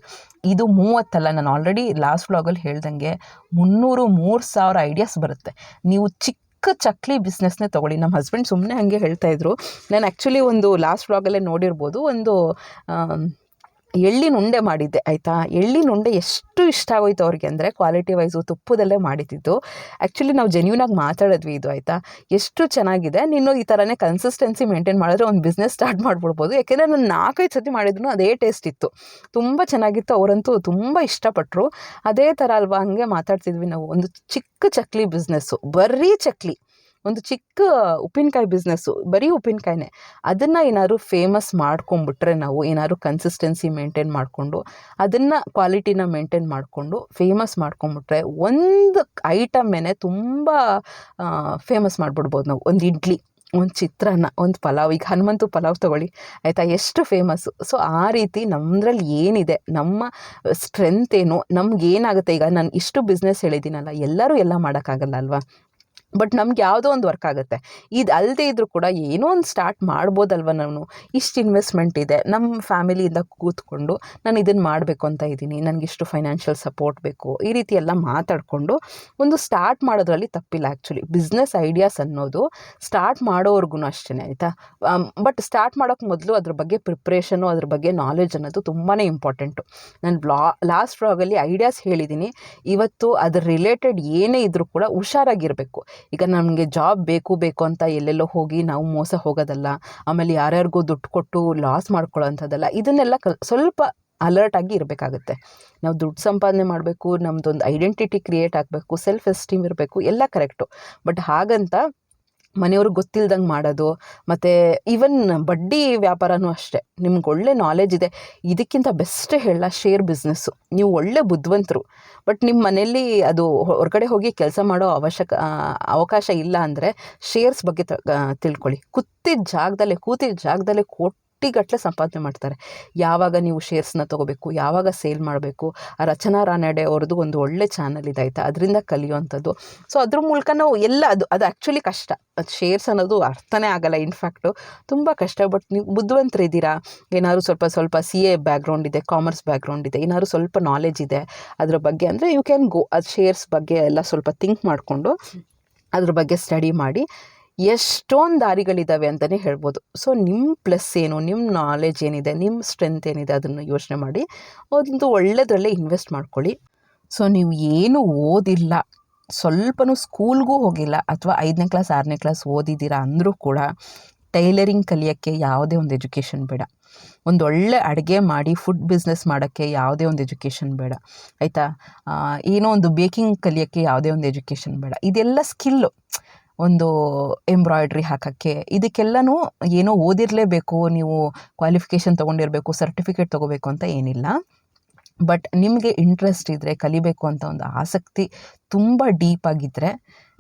ಇದು ಮೂವತ್ತಲ್ಲ, ನಾನು ಆಲ್ರೆಡಿ ಲಾಸ್ಟ್ ವ್ಲಾಗಲ್ಲಿ ಹೇಳ್ದಂಗೆ ಮುನ್ನೂರು ಮೂರು ಸಾವಿರ ಐಡಿಯಾಸ್ ಬರುತ್ತೆ. ನೀವು ಚಿಕ್ಕ ಚಕ್ಲಿ ಬಿಸ್ನೆಸ್ನೇ ತೊಗೊಳ್ಳಿ. ನಮ್ಮ ಹಸ್ಬೆಂಡ್ ಸುಮ್ಮನೆ ಹಾಗೆ ಹೇಳ್ತಾಯಿದ್ರು ನಾನು ಆ್ಯಕ್ಚುಲಿ ಒಂದು ಲಾಸ್ಟ್ ವ್ಲಾಗಲ್ಲೇ ನೋಡಿರ್ಬೋದು. ಒಂದು ಎಳ್ಳಿನ ಉಂಡೆ ಮಾಡಿದ್ದೆ, ಆಯಿತಾ? ಎಳ್ಳಿನ ಉಂಡೆ ಎಷ್ಟು ಇಷ್ಟ ಆಗೋಯ್ತು ಅವ್ರಿಗೆ ಅಂದರೆ ಕ್ವಾಲಿಟಿ ವೈಸು ತುಪ್ಪದಲ್ಲೇ ಮಾಡಿದ್ದಿದ್ದು ಆ್ಯಕ್ಚುಲಿ ನಾವು ಜೆನ್ಯೂನಾಗಿ ಮಾತಾಡಿದ್ವಿ ಇದು, ಆಯಿತಾ? ಎಷ್ಟು ಚೆನ್ನಾಗಿದೆ. ನೀನು ಈ ಥರನೇ ಕನ್ಸಿಸ್ಟೆನ್ಸಿ ಮೇಂಟೈನ್ ಮಾಡಿದ್ರೆ ಒಂದು ಬಿಸ್ನೆಸ್ ಸ್ಟಾರ್ಟ್ ಮಾಡ್ಬಿಡ್ಬೋದು. ಯಾಕೆಂದರೆ ನಾನು ನಾಲ್ಕೈದು ಸತಿ ಮಾಡಿದ್ರು ಅದೇ ಟೇಸ್ಟ್ ಇತ್ತು. ತುಂಬ ಚೆನ್ನಾಗಿತ್ತು. ಅವರಂತೂ ತುಂಬ ಇಷ್ಟಪಟ್ಟರು ಅದೇ ಥರ ಅಲ್ವಾ, ಹಂಗೆ ಮಾತಾಡ್ತಿದ್ವಿ ನಾವು. ಒಂದು ಚಿಕ್ಕ ಚಕ್ಲಿ ಬಿಸ್ನೆಸ್ಸು ಬರೀ ಚಕ್ಲಿ. ಒಂದು ಚಿಕ್ಕ ಉಪ್ಪಿನಕಾಯಿ ಬಿಸ್ನೆಸ್ಸು ಬರೀ ಉಪ್ಪಿನಕಾಯಿನೇ. ಅದನ್ನು ಏನಾದ್ರು ಫೇಮಸ್ ಮಾಡ್ಕೊಂಬಿಟ್ರೆ ನಾವು, ಏನಾದ್ರು ಕನ್ಸಿಸ್ಟೆನ್ಸಿ ಮೇಂಟೈನ್ ಮಾಡಿಕೊಂಡು, ಅದನ್ನು ಕ್ವಾಲಿಟಿನ ಮೇಂಟೈನ್ ಮಾಡಿಕೊಂಡು ಫೇಮಸ್ ಮಾಡ್ಕೊಂಬಿಟ್ರೆ ಒಂದು ಐಟಮ್ಮೇನೆ ತುಂಬ ಫೇಮಸ್ ಮಾಡಿಬಿಡ್ಬೋದು ನಾವು. ಒಂದು ಇಡ್ಲಿ, ಒಂದು ಚಿತ್ರಾನ್ನ, ಒಂದು ಪಲಾವ್. ಈಗ ಹನುಮಂತು ಪಲಾವ್ ತೊಗೊಳ್ಳಿ, ಆಯಿತಾ? ಎಷ್ಟು ಫೇಮಸ್ಸು ಸೊ ಆ ರೀತಿ ನಮ್ಮದ್ರಲ್ಲಿ ಏನಿದೆ, ನಮ್ಮ ಸ್ಟ್ರೆಂತ್ ಏನು, ನಮ್ಗೆ ಏನಾಗುತ್ತೆ? ಈಗ ನಾನು ಇಷ್ಟು ಬಿಸ್ನೆಸ್ ಹೇಳಿದ್ದೀನಲ್ಲ, ಎಲ್ಲರೂ ಎಲ್ಲ ಮಾಡೋಕ್ಕಾಗಲ್ಲ ಅಲ್ವಾ? ಬಟ್ ನಮ್ಗೆ ಯಾವುದೋ ಒಂದು ವರ್ಕ್ ಆಗುತ್ತೆ. ಇದು ಅಲ್ಲದೆ ಇದ್ದರೂ ಕೂಡ ಏನೋ ಒಂದು ಸ್ಟಾರ್ಟ್ ಮಾಡ್ಬೋದಲ್ವ ನಾನು. ಇಷ್ಟು ಇನ್ವೆಸ್ಟ್ಮೆಂಟ್ ಇದೆ. ನಮ್ಮ ಫ್ಯಾಮಿಲಿಯಿಂದ ಕೂತ್ಕೊಂಡು ನಾನು ಇದನ್ನು ಮಾಡಬೇಕು ಅಂತ ಇದ್ದೀನಿ. ನನಗಿಷ್ಟು ಫೈನಾನ್ಷಿಯಲ್ ಸಪೋರ್ಟ್ ಬೇಕು. ಈ ರೀತಿ ಎಲ್ಲ ಮಾತಾಡಿಕೊಂಡು ಒಂದು ಸ್ಟಾರ್ಟ್ ಮಾಡೋದ್ರಲ್ಲಿ ತಪ್ಪಿಲ್ಲ ಆ್ಯಕ್ಚುಲಿ ಬಿಸ್ನೆಸ್ ಐಡಿಯಾಸ್ ಅನ್ನೋದು ಸ್ಟಾರ್ಟ್ ಮಾಡೋವರೆಗೂ ಅಷ್ಟೇ ಆಯಿತಾ? ಬಟ್ ಸ್ಟಾರ್ಟ್ ಮಾಡೋಕ್ಕೆ ಮೊದಲು ಅದ್ರ ಬಗ್ಗೆ ಪ್ರಿಪ್ರೇಷನು ಅದ್ರ ಬಗ್ಗೆ ನಾಲೆಜ್ ಅನ್ನೋದು ತುಂಬಾ ಇಂಪಾರ್ಟೆಂಟು ನಾನು ಬ್ಲಾ ಲಾಸ್ಟ್ ವ್ಲಾಗಲ್ಲಿ ಐಡಿಯಾಸ್ ಹೇಳಿದ್ದೀನಿ ಇವತ್ತು ಅದ್ರ ರಿಲೇಟೆಡ್ ಏನೇ ಇದ್ದರೂ ಕೂಡ ಹುಷಾರಾಗಿರಬೇಕು. ಈಗ ನಮಗೆ ಜಾಬ್ ಬೇಕು ಬೇಕು ಅಂತ ಎಲ್ಲೆಲ್ಲೋ ಹೋಗಿ ನಾವು ಮೋಸ ಹೋಗೋದಲ್ಲ, ಆಮೇಲೆ ಯಾರ್ಯಾರಿಗೂ ದುಡ್ಡು ಕೊಟ್ಟು ಲಾಸ್ ಮಾಡ್ಕೊಳ್ಳೋ ಅಂಥದ್ದಲ್ಲ ಇದನ್ನೆಲ್ಲ ಕಲ್ ಸ್ವಲ್ಪ ಅಲರ್ಟ್ ಆಗಿ ಇರಬೇಕಾಗುತ್ತೆ. ನಾವು ದುಡ್ಡು ಸಂಪಾದನೆ ಮಾಡಬೇಕು ನಮ್ಮದೊಂದು ಐಡೆಂಟಿಟಿ ಕ್ರಿಯೇಟ್ ಆಗಬೇಕು ಸೆಲ್ಫ್ ಎಸ್ಟೀಮ್ ಇರಬೇಕು, ಎಲ್ಲ ಕರೆಕ್ಟು ಬಟ್ ಹಾಗಂತ ಮನೆಯವ್ರಿಗೆ ಗೊತ್ತಿಲ್ದಂಗೆ ಮಾಡೋದು, ಮತ್ತು ಈವನ್ ಬಡ್ಡಿ ವ್ಯಾಪಾರನೂ ಅಷ್ಟೇ. ನಿಮ್ಗೆ ಒಳ್ಳೆ ನಾಲೆಜ್ ಇದೆ. ಇದಕ್ಕಿಂತ ಬೆಸ್ಟ್ ಹೇಳ ಶೇರ್ ಬಿಸ್ನೆಸ್ಸು ನೀವು ಒಳ್ಳೆ ಬುದ್ಧಿವಂತರು. ಬಟ್ ನಿಮ್ಮ ಮನೆಯಲ್ಲಿ ಅದು ಹೊರಗಡೆ ಹೋಗಿ ಕೆಲಸ ಮಾಡೋ ಅವಶ್ಯಕ ಅವಕಾಶ ಇಲ್ಲ ಅಂದರೆ ಶೇರ್ಸ್ ಬಗ್ಗೆ ತಿಳ್ಕೊಳ್ಳಿ. ಕೂತಿದ್ದ ಜಾಗದಲ್ಲೇ ಕೂತಿದ್ದ ಜಾಗದಲ್ಲೇ ಕೋಟಿಗಟ್ಟಲೆ ಸಂಪಾದನೆ ಮಾಡ್ತಾರೆ. ಯಾವಾಗ ನೀವು ಶೇರ್ಸ್ನ ತೊಗೋಬೇಕು, ಯಾವಾಗ ಸೇಲ್ ಮಾಡಬೇಕು, ಆ ರಚನಾ ರಾನಡೆ ಅವ್ರದ್ದು ಒಂದು ಒಳ್ಳೆ ಚಾನಲ್ ಇದೆ ಅದರಿಂದ ಕಲಿಯುವಂಥದ್ದು. ಸೊ ಅದ್ರ ಮೂಲಕ ನಾವು ಎಲ್ಲ ಅದು ಅದು ಆ್ಯಕ್ಚುಲಿ ಕಷ್ಟ. ಅದು ಶೇರ್ಸ್ ಅನ್ನೋದು ಅರ್ಥನೇ ಆಗಲ್ಲ ಇನ್ಫ್ಯಾಕ್ಟು ತುಂಬ ಕಷ್ಟ. ಬಟ್ ನೀವು ಬುದ್ಧಿವಂತರಿದ್ದೀರಾ ಏನಾದ್ರು ಸ್ವಲ್ಪ ಸ್ವಲ್ಪ ಸಿ ಎ ಬ್ಯಾಕ್ಗ್ರೌಂಡ್ ಇದೆ ಕಾಮರ್ಸ್ ಬ್ಯಾಕ್ಗ್ರೌಂಡ್ ಇದೆ, ಏನಾದ್ರು ಸ್ವಲ್ಪ ನಾಲೆಜ್ ಇದೆ, ಅದ್ರ ಬಗ್ಗೆ ಅಂದರೆ ಯು ಕ್ಯಾನ್ ಗೋ ಅದು ಶೇರ್ಸ್ ಬಗ್ಗೆ ಎಲ್ಲ ಸ್ವಲ್ಪ ಥಿಂಕ್ ಮಾಡಿಕೊಂಡು, ಅದ್ರ ಬಗ್ಗೆ ಸ್ಟಡಿ ಮಾಡಿ ಎಷ್ಟೊಂದು ದಾರಿಗಳಿದ್ದಾವೆ ಅಂತಲೇ ಹೇಳ್ಬೋದು. ಸೊ ನಿಮ್ಮ ಪ್ಲಸ್ ಏನು ನಿಮ್ಮ ನಾಲೆಜ್ ಏನಿದೆ ನಿಮ್ಮ ಸ್ಟ್ರೆಂತ್ ಏನಿದೆ ಅದನ್ನು ಯೋಚನೆ ಮಾಡಿ ಒಂದು ಒಳ್ಳೆಯದರಲ್ಲೇ ಇನ್ವೆಸ್ಟ್ ಮಾಡ್ಕೊಳ್ಳಿ. ಸೊ ನೀವು ಏನು ಓದಿಲ್ಲ, ಸ್ವಲ್ಪನೂ ಸ್ಕೂಲ್ಗೂ ಹೋಗಿಲ್ಲ, ಅಥವಾ ಐದನೇ ಕ್ಲಾಸ್ ಆರನೇ ಕ್ಲಾಸ್ ಓದಿದ್ದೀರಾ ಅಂದರೂ ಕೂಡ ಟೈಲರಿಂಗ್ ಕಲಿಯೋಕ್ಕೆ ಯಾವುದೇ ಒಂದು ಎಜುಕೇಷನ್ ಬೇಡ. ಒಂದು ಒಳ್ಳೆ ಅಡುಗೆ ಮಾಡಿ ಫುಡ್ ಬಿಸ್ನೆಸ್ ಮಾಡೋಕ್ಕೆ ಯಾವುದೇ ಒಂದು ಎಜುಕೇಷನ್ ಬೇಡ. ಆಯಿತಾ? ಏನೋ ಒಂದು ಬೇಕಿಂಗ್ ಕಲಿಯೋಕ್ಕೆ ಯಾವುದೇ ಒಂದು ಎಜುಕೇಷನ್ ಬೇಡ. ಇದೆಲ್ಲ ಸ್ಕಿಲ್ಲು ಒಂದು ಎಂಬ್ರಾಯ್ಡ್ರಿ ಹಾಕೋಕ್ಕೆ. ಇದಕ್ಕೆಲ್ಲನೂ ಏನೋ ಓದಿರಲೇಬೇಕು, ನೀವು ಕ್ವಾಲಿಫಿಕೇಷನ್ ತೊಗೊಂಡಿರಬೇಕು ಸರ್ಟಿಫಿಕೇಟ್ ತೊಗೋಬೇಕು ಅಂತ ಏನಿಲ್ಲ. ಬಟ್ ನಿಮಗೆ ಇಂಟ್ರೆಸ್ಟ್ ಇದ್ದರೆ ಕಲಿಬೇಕು ಅಂತ ಒಂದು ಆಸಕ್ತಿ ತುಂಬ ಡೀಪ್ ಆಗಿದ್ದರೆ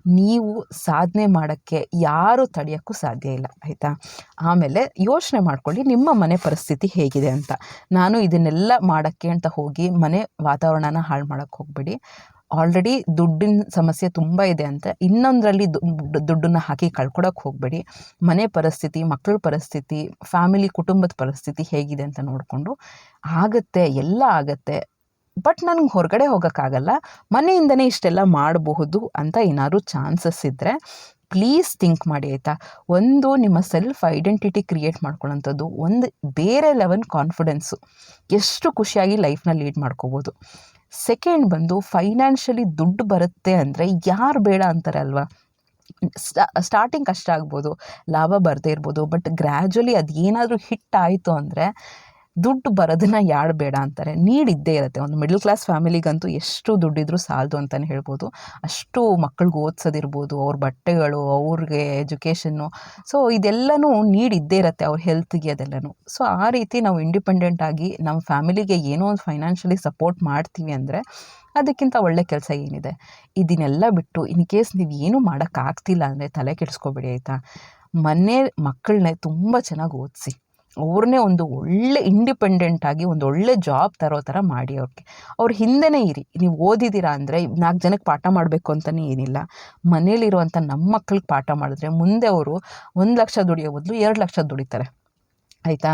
ನೀವು ಸಾಧನೆ ಮಾಡೋಕ್ಕೆ ಯಾರೂ ತಡೆಯೋಕ್ಕೂ ಸಾಧ್ಯ ಇಲ್ಲ, ಆಯಿತಾ? ಆಮೇಲೆ ಯೋಚನೆ ಮಾಡ್ಕೊಳ್ಳಿ, ನಿಮ್ಮ ಮನೆ ಪರಿಸ್ಥಿತಿ ಹೇಗಿದೆ ಅಂತ. ನಾನು ಇದನ್ನೆಲ್ಲ ಮಾಡೋಕ್ಕೆ ಅಂತ ಹೋಗಿ ಮನೆ ವಾತಾವರಣನ ಹಾಳು ಮಾಡೋಕ್ಕೆ ಹೋಗ್ಬೇಡಿ. ಆಲ್ರೆಡಿ ದುಡ್ಡಿನ ಸಮಸ್ಯೆ ತುಂಬ ಇದೆ ಅಂತ ಇನ್ನೊಂದರಲ್ಲಿ ದುಡ್ಡನ್ನು ಹಾಕಿ ಕಳ್ಕೊಡೋಕೆ ಹೋಗಬೇಡಿ. ಮನೆ ಪರಿಸ್ಥಿತಿ ಮಕ್ಕಳ ಪರಿಸ್ಥಿತಿ ಫ್ಯಾಮಿಲಿ ಕುಟುಂಬದ ಪರಿಸ್ಥಿತಿ ಹೇಗಿದೆ ಅಂತ ನೋಡಿಕೊಂಡು ಆಗುತ್ತೆ, ಎಲ್ಲ ಆಗುತ್ತೆ, ಬಟ್ ನನಗೆ ಹೊರಗಡೆ ಹೋಗೋಕ್ಕಾಗಲ್ಲ. ಮನೆಯಿಂದನೇ ಇಷ್ಟೆಲ್ಲ ಮಾಡಬಹುದು ಅಂತ ಏನಾದ್ರು ಚಾನ್ಸಸ್ ಇದ್ದರೆ ಪ್ಲೀಸ್ ಥಿಂಕ್ ಮಾಡಿ ಆಯಿತಾ? ಒಂದು ನಿಮ್ಮ ಸೆಲ್ಫ್ ಐಡೆಂಟಿಟಿ ಕ್ರಿಯೇಟ್ ಮಾಡ್ಕೊಳ್ಳೋಂಥದ್ದು, ಒಂದು ಬೇರೆ ಲೆವೆಲ್ ಕಾನ್ಫಿಡೆನ್ಸು ಎಷ್ಟು ಖುಷಿಯಾಗಿ ಲೈಫ್ನ ಲೀಡ್ ಮಾಡ್ಕೋಬೋದು. ಸೆಕೆಂಡ್ ಬಂದು ಫೈನಾನ್ಷಿಯಲಿ ದುಡ್ಡು ಬರುತ್ತೆ ಅಂದರೆ ಯಾರು ಬೇಡ ಅಂತಾರೆ ಅಲ್ವಾ? ಸ್ಟಾರ್ಟಿಂಗ್ ಕಷ್ಟ ಆಗ್ಬೋದು, ಲಾಭ ಬರದೇ ಇರ್ಬೋದು, ಬಟ್ ಗ್ರ್ಯಾಜುವಲಿ ಅದು ಏನಾದರೂ ಹಿಟ್ ಆಯಿತು ಅಂದರೆ ದುಡ್ಡು ಬರೋದನ್ನ ಯಾರು ಬೇಡ ಅಂತಾರೆ. ನೀಡಿದ್ದೇ ಇರುತ್ತೆ. ಒಂದು ಮಿಡ್ಲ್ ಕ್ಲಾಸ್ ಫ್ಯಾಮಿಲಿಗಂತೂ ಎಷ್ಟು ದುಡ್ಡಿದ್ರೂ ಸಾಲದು ಅಂತಲೇ ಹೇಳ್ಬೋದು. ಅಷ್ಟು ಮಕ್ಕಳಿಗೆ ಓದಿಸೋದಿರ್ಬೋದು, ಅವ್ರ ಬಟ್ಟೆಗಳು, ಅವ್ರಿಗೆ ಎಜುಕೇಷನ್ನು ಸೊ ಇದೆಲ್ಲನೂ ಇದ್ದೇ ಇರುತ್ತೆ ಅವ್ರ ಹೆಲ್ತ್ಗೆ ಅದೆಲ್ಲನೂ. ಸೊ ಆ ರೀತಿ ನಾವು ಇಂಡಿಪೆಂಡೆಂಟ್ ಆಗಿ ನಮ್ಮ ಫ್ಯಾಮಿಲಿಗೆ ಏನೋ ಒಂದು ಫೈನಾನ್ಷಿಯಲಿ ಸಪೋರ್ಟ್ ಮಾಡ್ತೀವಿ ಅಂದರೆ ಅದಕ್ಕಿಂತ ಒಳ್ಳೆ ಕೆಲಸ ಏನಿದೆ? ಇದನ್ನೆಲ್ಲ ಬಿಟ್ಟು ಇನ್ ಕೇಸ್ ನೀವು ಏನೂ ಮಾಡೋಕ್ಕಾಗ್ತಿಲ್ಲ ಅಂದರೆ ತಲೆ ಕೆಡಿಸ್ಕೊಬೇಡಿ ಆಯಿತಾ? ಮನೆ ಮಕ್ಕಳನ್ನೇ ತುಂಬ ಚೆನ್ನಾಗಿ ಓದಿಸಿ. ಅವ್ರನ್ನೇ ಒಂದು ಒಳ್ಳೆ ಇಂಡಿಪೆಂಡೆಂಟ್ ಆಗಿ ಒಂದು ಒಳ್ಳೆ ಜಾಬ್ ತರೋ ಥರ ಮಾಡಿ ಅವ್ರಿಗೆ. ಅವ್ರ ಹಿಂದೆನೇ ಇರಿ. ನೀವು ಓದಿದ್ದೀರಾ ಅಂದರೆ ನಾಲ್ಕು ಜನಕ್ಕೆ ಪಾಠ ಮಾಡಬೇಕು ಅಂತಲೇ ಏನಿಲ್ಲ. ಮನೇಲಿರುವಂಥ ನಮ್ಮ ಮಕ್ಳಿಗೆ ಪಾಠ ಮಾಡಿದ್ರೆ ಮುಂದೆ ಅವರು ಒಂದು ಲಕ್ಷ ದುಡಿಯೋ ಬದಲು ಎರಡು ಲಕ್ಷ ದುಡಿತಾರೆ. ಆಯಿತಾ?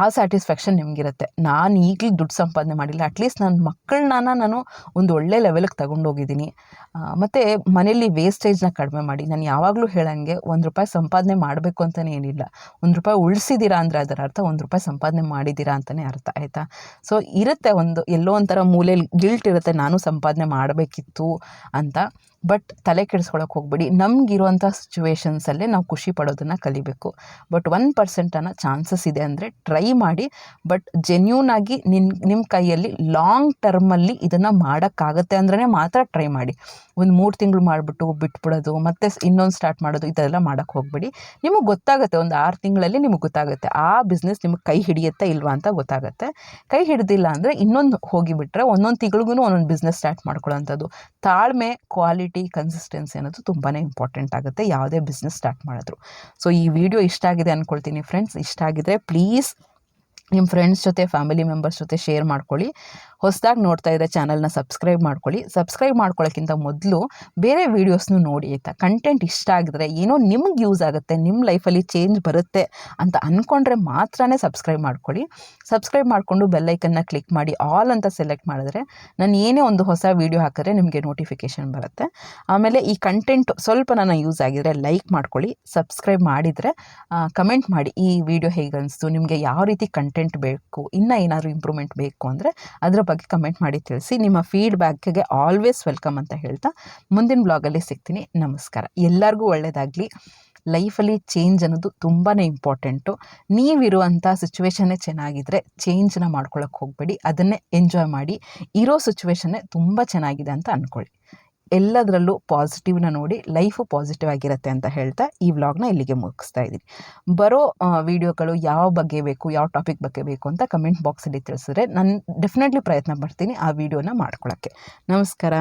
ಆ ಸ್ಯಾಟಿಸ್ಫ್ಯಾಕ್ಷನ್ ನಿಮಗಿರುತ್ತೆ. ನಾನು ಈಗಲೂ ದುಡ್ಡು ಸಂಪಾದನೆ ಮಾಡಿಲ್ಲ. ಅಟ್ಲೀಸ್ಟ್ ನನ್ನ ಮಕ್ಕಳನ್ನ ನಾನು ಒಂದು ಒಳ್ಳೆ ಲೆವೆಲಿಗೆ ತಗೊಂಡೋಗಿದ್ದೀನಿ ಮತ್ತು ಮನೇಲಿ ವೇಸ್ಟೇಜ್ನ ಕಡಿಮೆ ಮಾಡಿ. ನಾನು ಯಾವಾಗಲೂ ಹೇಳೋಂಗೆ ಒಂದು ರೂಪಾಯಿ ಸಂಪಾದನೆ ಮಾಡಬೇಕು ಅಂತಲೇ ಏನಿಲ್ಲ. ಒಂದು ರೂಪಾಯಿ ಉಳಿಸಿದ್ದೀರಾ ಅಂದರೆ ಅದರ ಅರ್ಥ ಒಂದು ರೂಪಾಯಿ ಸಂಪಾದನೆ ಮಾಡಿದ್ದೀರಾ ಅಂತಲೇ ಅರ್ಥ, ಆಯಿತಾ? ಸೊ ಇರುತ್ತೆ ಒಂದು ಎಲ್ಲೋ ಒಂಥರ ಮೂಲೆಯಲ್ಲಿ ಗಿಲ್ಟ್ ಇರುತ್ತೆ. ನಾನು ಸಂಪಾದನೆ ಮಾಡಬೇಕಿತ್ತು ಅಂತ. ಬಟ್ ತಲೆ ಕೆಡಿಸ್ಕೊಳಕ್ಕೆ ಹೋಗ್ಬೇಡಿ. ನಮಗಿರುವಂಥ ಸಿಚುವೇಶನ್ಸಲ್ಲೇ ನಾವು ಖುಷಿ ಪಡೋದನ್ನು ಕಲಿಬೇಕು. ಬಟ್ ಒನ್ ಪರ್ಸೆಂಟ್ ಅನ್ನೋ ಚಾನ್ಸಸ್ ಇದೆ ಅಂದರೆ ಟ್ರೈ ಮಾಡಿ. ಬಟ್ ಜೆನ್ಯೂನ್ ಆಗಿ ನಿನ್ನ ನಿಮ್ಮ ಕೈಯಲ್ಲಿ ಲಾಂಗ್ ಟರ್ಮಲ್ಲಿ ಇದನ್ನು ಮಾಡೋಕ್ಕಾಗತ್ತೆ ಅಂದ್ರೆ ಮಾತ್ರ ಟ್ರೈ ಮಾಡಿ. ಒಂದು ಮೂರು ತಿಂಗಳು ಮಾಡಿಬಿಟ್ಟು ಬಿಟ್ಬಿಡೋದು, ಮತ್ತೆ ಇನ್ನೊಂದು ಸ್ಟಾರ್ಟ್ ಮಾಡೋದು, ಇದೆಲ್ಲ ಮಾಡೋಕ್ಕೆ ಹೋಗಬೇಡಿ. ನಿಮಗೆ ಗೊತ್ತಾಗುತ್ತೆ, ಒಂದು ಆರು ತಿಂಗಳಲ್ಲಿ ನಿಮಗೆ ಗೊತ್ತಾಗುತ್ತೆ. ಆ ಬಿಸ್ನೆಸ್ ನಿಮಗೆ ಕೈ ಹಿಡಿಯುತ್ತಾ ಇಲ್ವಾ ಅಂತ ಗೊತ್ತಾಗುತ್ತೆ. ಕೈ ಹಿಡಿದಿಲ್ಲ ಅಂದರೆ ಇನ್ನೊಂದು ಹೋಗಿಬಿಟ್ರೆ ಒಂದೊಂದು ತಿಂಗಳಿಗೂ ಒಂದೊಂದು ಬಿಸ್ನೆಸ್ ಸ್ಟಾರ್ಟ್ ಮಾಡ್ಕೊಳ್ಳೋಂಥದ್ದು. ತಾಳ್ಮೆ ಕ್ವಾಲಿಟಿ ಕನ್ಸಿಸ್ಟೆನ್ಸಿ ಅನ್ನೋದು ತುಂಬಾ ಇಂಪಾರ್ಟೆಂಟ್ ಆಗುತ್ತೆ. ಯಾವುದೇ ಬಿಸ್ನೆಸ್ ಸ್ಟಾರ್ಟ್ ಮಾಡಿದ್ರು. ಸೊ ಈ ವಿಡಿಯೋ ಇಷ್ಟ ಆಗಿದೆ ಅಂದ್ಕೊಳ್ತೀನಿ ಫ್ರೆಂಡ್ಸ್ ಇಷ್ಟ ಆಗಿದ್ರೆ ಪ್ಲೀಸ್ ನಿಮ್ಮ ಫ್ರೆಂಡ್ಸ್ ಜೊತೆ ಫ್ಯಾಮಿಲಿ ಮೆಂಬರ್ಸ್ ಜೊತೆ ಶೇರ್ ಮಾಡ್ಕೊಳ್ಳಿ. ಹೊಸದಾಗಿ ನೋಡ್ತಾ ಇದ್ದ ಚಾನಲ್ನ ಸಬ್ಸ್ಕ್ರೈಬ್ ಮಾಡ್ಕೊಳ್ಳಿ. ಸಬ್ಸ್ಕ್ರೈಬ್ ಮಾಡ್ಕೊಳ್ಳೋಕ್ಕಿಂತ ಮೊದಲು ಬೇರೆ ವೀಡಿಯೋಸ್ನು ನೋಡಿ ಆಯಿತಾ? ಕಂಟೆಂಟ್ ಇಷ್ಟ ಆಗಿದ್ರೆ ಏನೋ ನಿಮ್ಗೆ ಯೂಸ್ ಆಗುತ್ತೆ ನಿಮ್ಮ ಲೈಫಲ್ಲಿ ಚೇಂಜ್ ಬರುತ್ತೆ ಅಂತ ಅಂದ್ಕೊಂಡ್ರೆ ಮಾತ್ರನೇ ಸಬ್ಸ್ಕ್ರೈಬ್ ಮಾಡ್ಕೊಳ್ಳಿ. ಸಬ್ಸ್ಕ್ರೈಬ್ ಮಾಡಿಕೊಂಡು ಬೆಲ್ಲೈಕನ್ನ ಕ್ಲಿಕ್ ಮಾಡಿ ಆಲ್ ಅಂತ ಸೆಲೆಕ್ಟ್ ಮಾಡಿದ್ರೆ ನಾನು ಏನೇ ಒಂದು ಹೊಸ ವೀಡಿಯೋ ಹಾಕಿದ್ರೆ ನಿಮಗೆ ನೋಟಿಫಿಕೇಷನ್ ಬರುತ್ತೆ. ಆಮೇಲೆ ಈ ಕಂಟೆಂಟ್ ಸ್ವಲ್ಪ ನಾನು ಯೂಸ್ ಆಗಿದ್ರೆ ಲೈಕ್ ಮಾಡ್ಕೊಳ್ಳಿ. ಸಬ್ಸ್ಕ್ರೈಬ್ ಮಾಡಿದರೆ ಕಮೆಂಟ್ ಮಾಡಿ ಈ ವಿಡಿಯೋ ಹೇಗೆ ಅನಿಸ್ತು, ನಿಮಗೆ ಯಾವ ರೀತಿ ಕಂಟೆಂಟ್ ಬೇಕು, ಇನ್ನೂ ಏನಾದರೂ ಇಂಪ್ರೂವ್ಮೆಂಟ್ ಬೇಕು ಅಂದರೆ ಅದರ ಬಗ್ಗೆ ಕಮೆಂಟ್ ಮಾಡಿ ತಿಳಿಸಿ. ನಿಮ್ಮ ಫೀಡ್ಬ್ಯಾಕ್ಗೆ ಆಲ್ವೇಸ್ ವೆಲ್ಕಮ್ ಅಂತ ಹೇಳ್ತಾ ಮುಂದಿನ ಬ್ಲಾಗಲ್ಲಿ ಸಿಗ್ತೀನಿ. ನಮಸ್ಕಾರ. ಎಲ್ಲರಿಗೂ ಒಳ್ಳೆಯದಾಗಲಿ ಲೈಫಲ್ಲಿ ಚೇಂಜ್ ಅನ್ನೋದು ತುಂಬಾ ಇಂಪಾರ್ಟೆಂಟು ನೀವಿರುವಂಥ ಸಿಚುವೇಶನ್ನೇ ಚೆನ್ನಾಗಿದ್ದರೆ ಚೇಂಜ್ನ ಮಾಡ್ಕೊಳ್ಳೋಕೆ ಹೋಗಬೇಡಿ. ಅದನ್ನೇ ಎಂಜಾಯ್ ಮಾಡಿ. ಇರೋ ಸಿಚುವೇಶನ್ನೇ ತುಂಬ ಚೆನ್ನಾಗಿದೆ ಅಂತ ಅಂದ್ಕೊಳ್ಳಿ ಎಲ್ಲದರಲ್ಲೂ ಪಾಸಿಟಿವ್ನ ನೋಡಿ ಲೈಫು ಪಾಸಿಟಿವ್ ಆಗಿರುತ್ತೆ ಅಂತ ಹೇಳ್ತಾ ಈ ವ್ಲಾಗ್ನ ಇಲ್ಲಿಗೆ ಮುಗಿಸ್ತಾ ಇದ್ದೀನಿ. ಬರೋ ವೀಡಿಯೋಗಳು ಯಾವ ಬಗ್ಗೆ ಬೇಕು, ಯಾವ ಟಾಪಿಕ್ ಬಗ್ಗೆ ಬೇಕು ಅಂತ ಕಮೆಂಟ್ ಬಾಕ್ಸಲ್ಲಿ ತಿಳಿಸಿದ್ರೆ ನಾನು ಡೆಫಿನೆಟ್ಲಿ ಪ್ರಯತ್ನ ಪಡ್ತೀನಿ ಆ ವಿಡಿಯೋನ ಮಾಡ್ಕೊಳ್ಳೋಕ್ಕೆ ನಮಸ್ಕಾರ.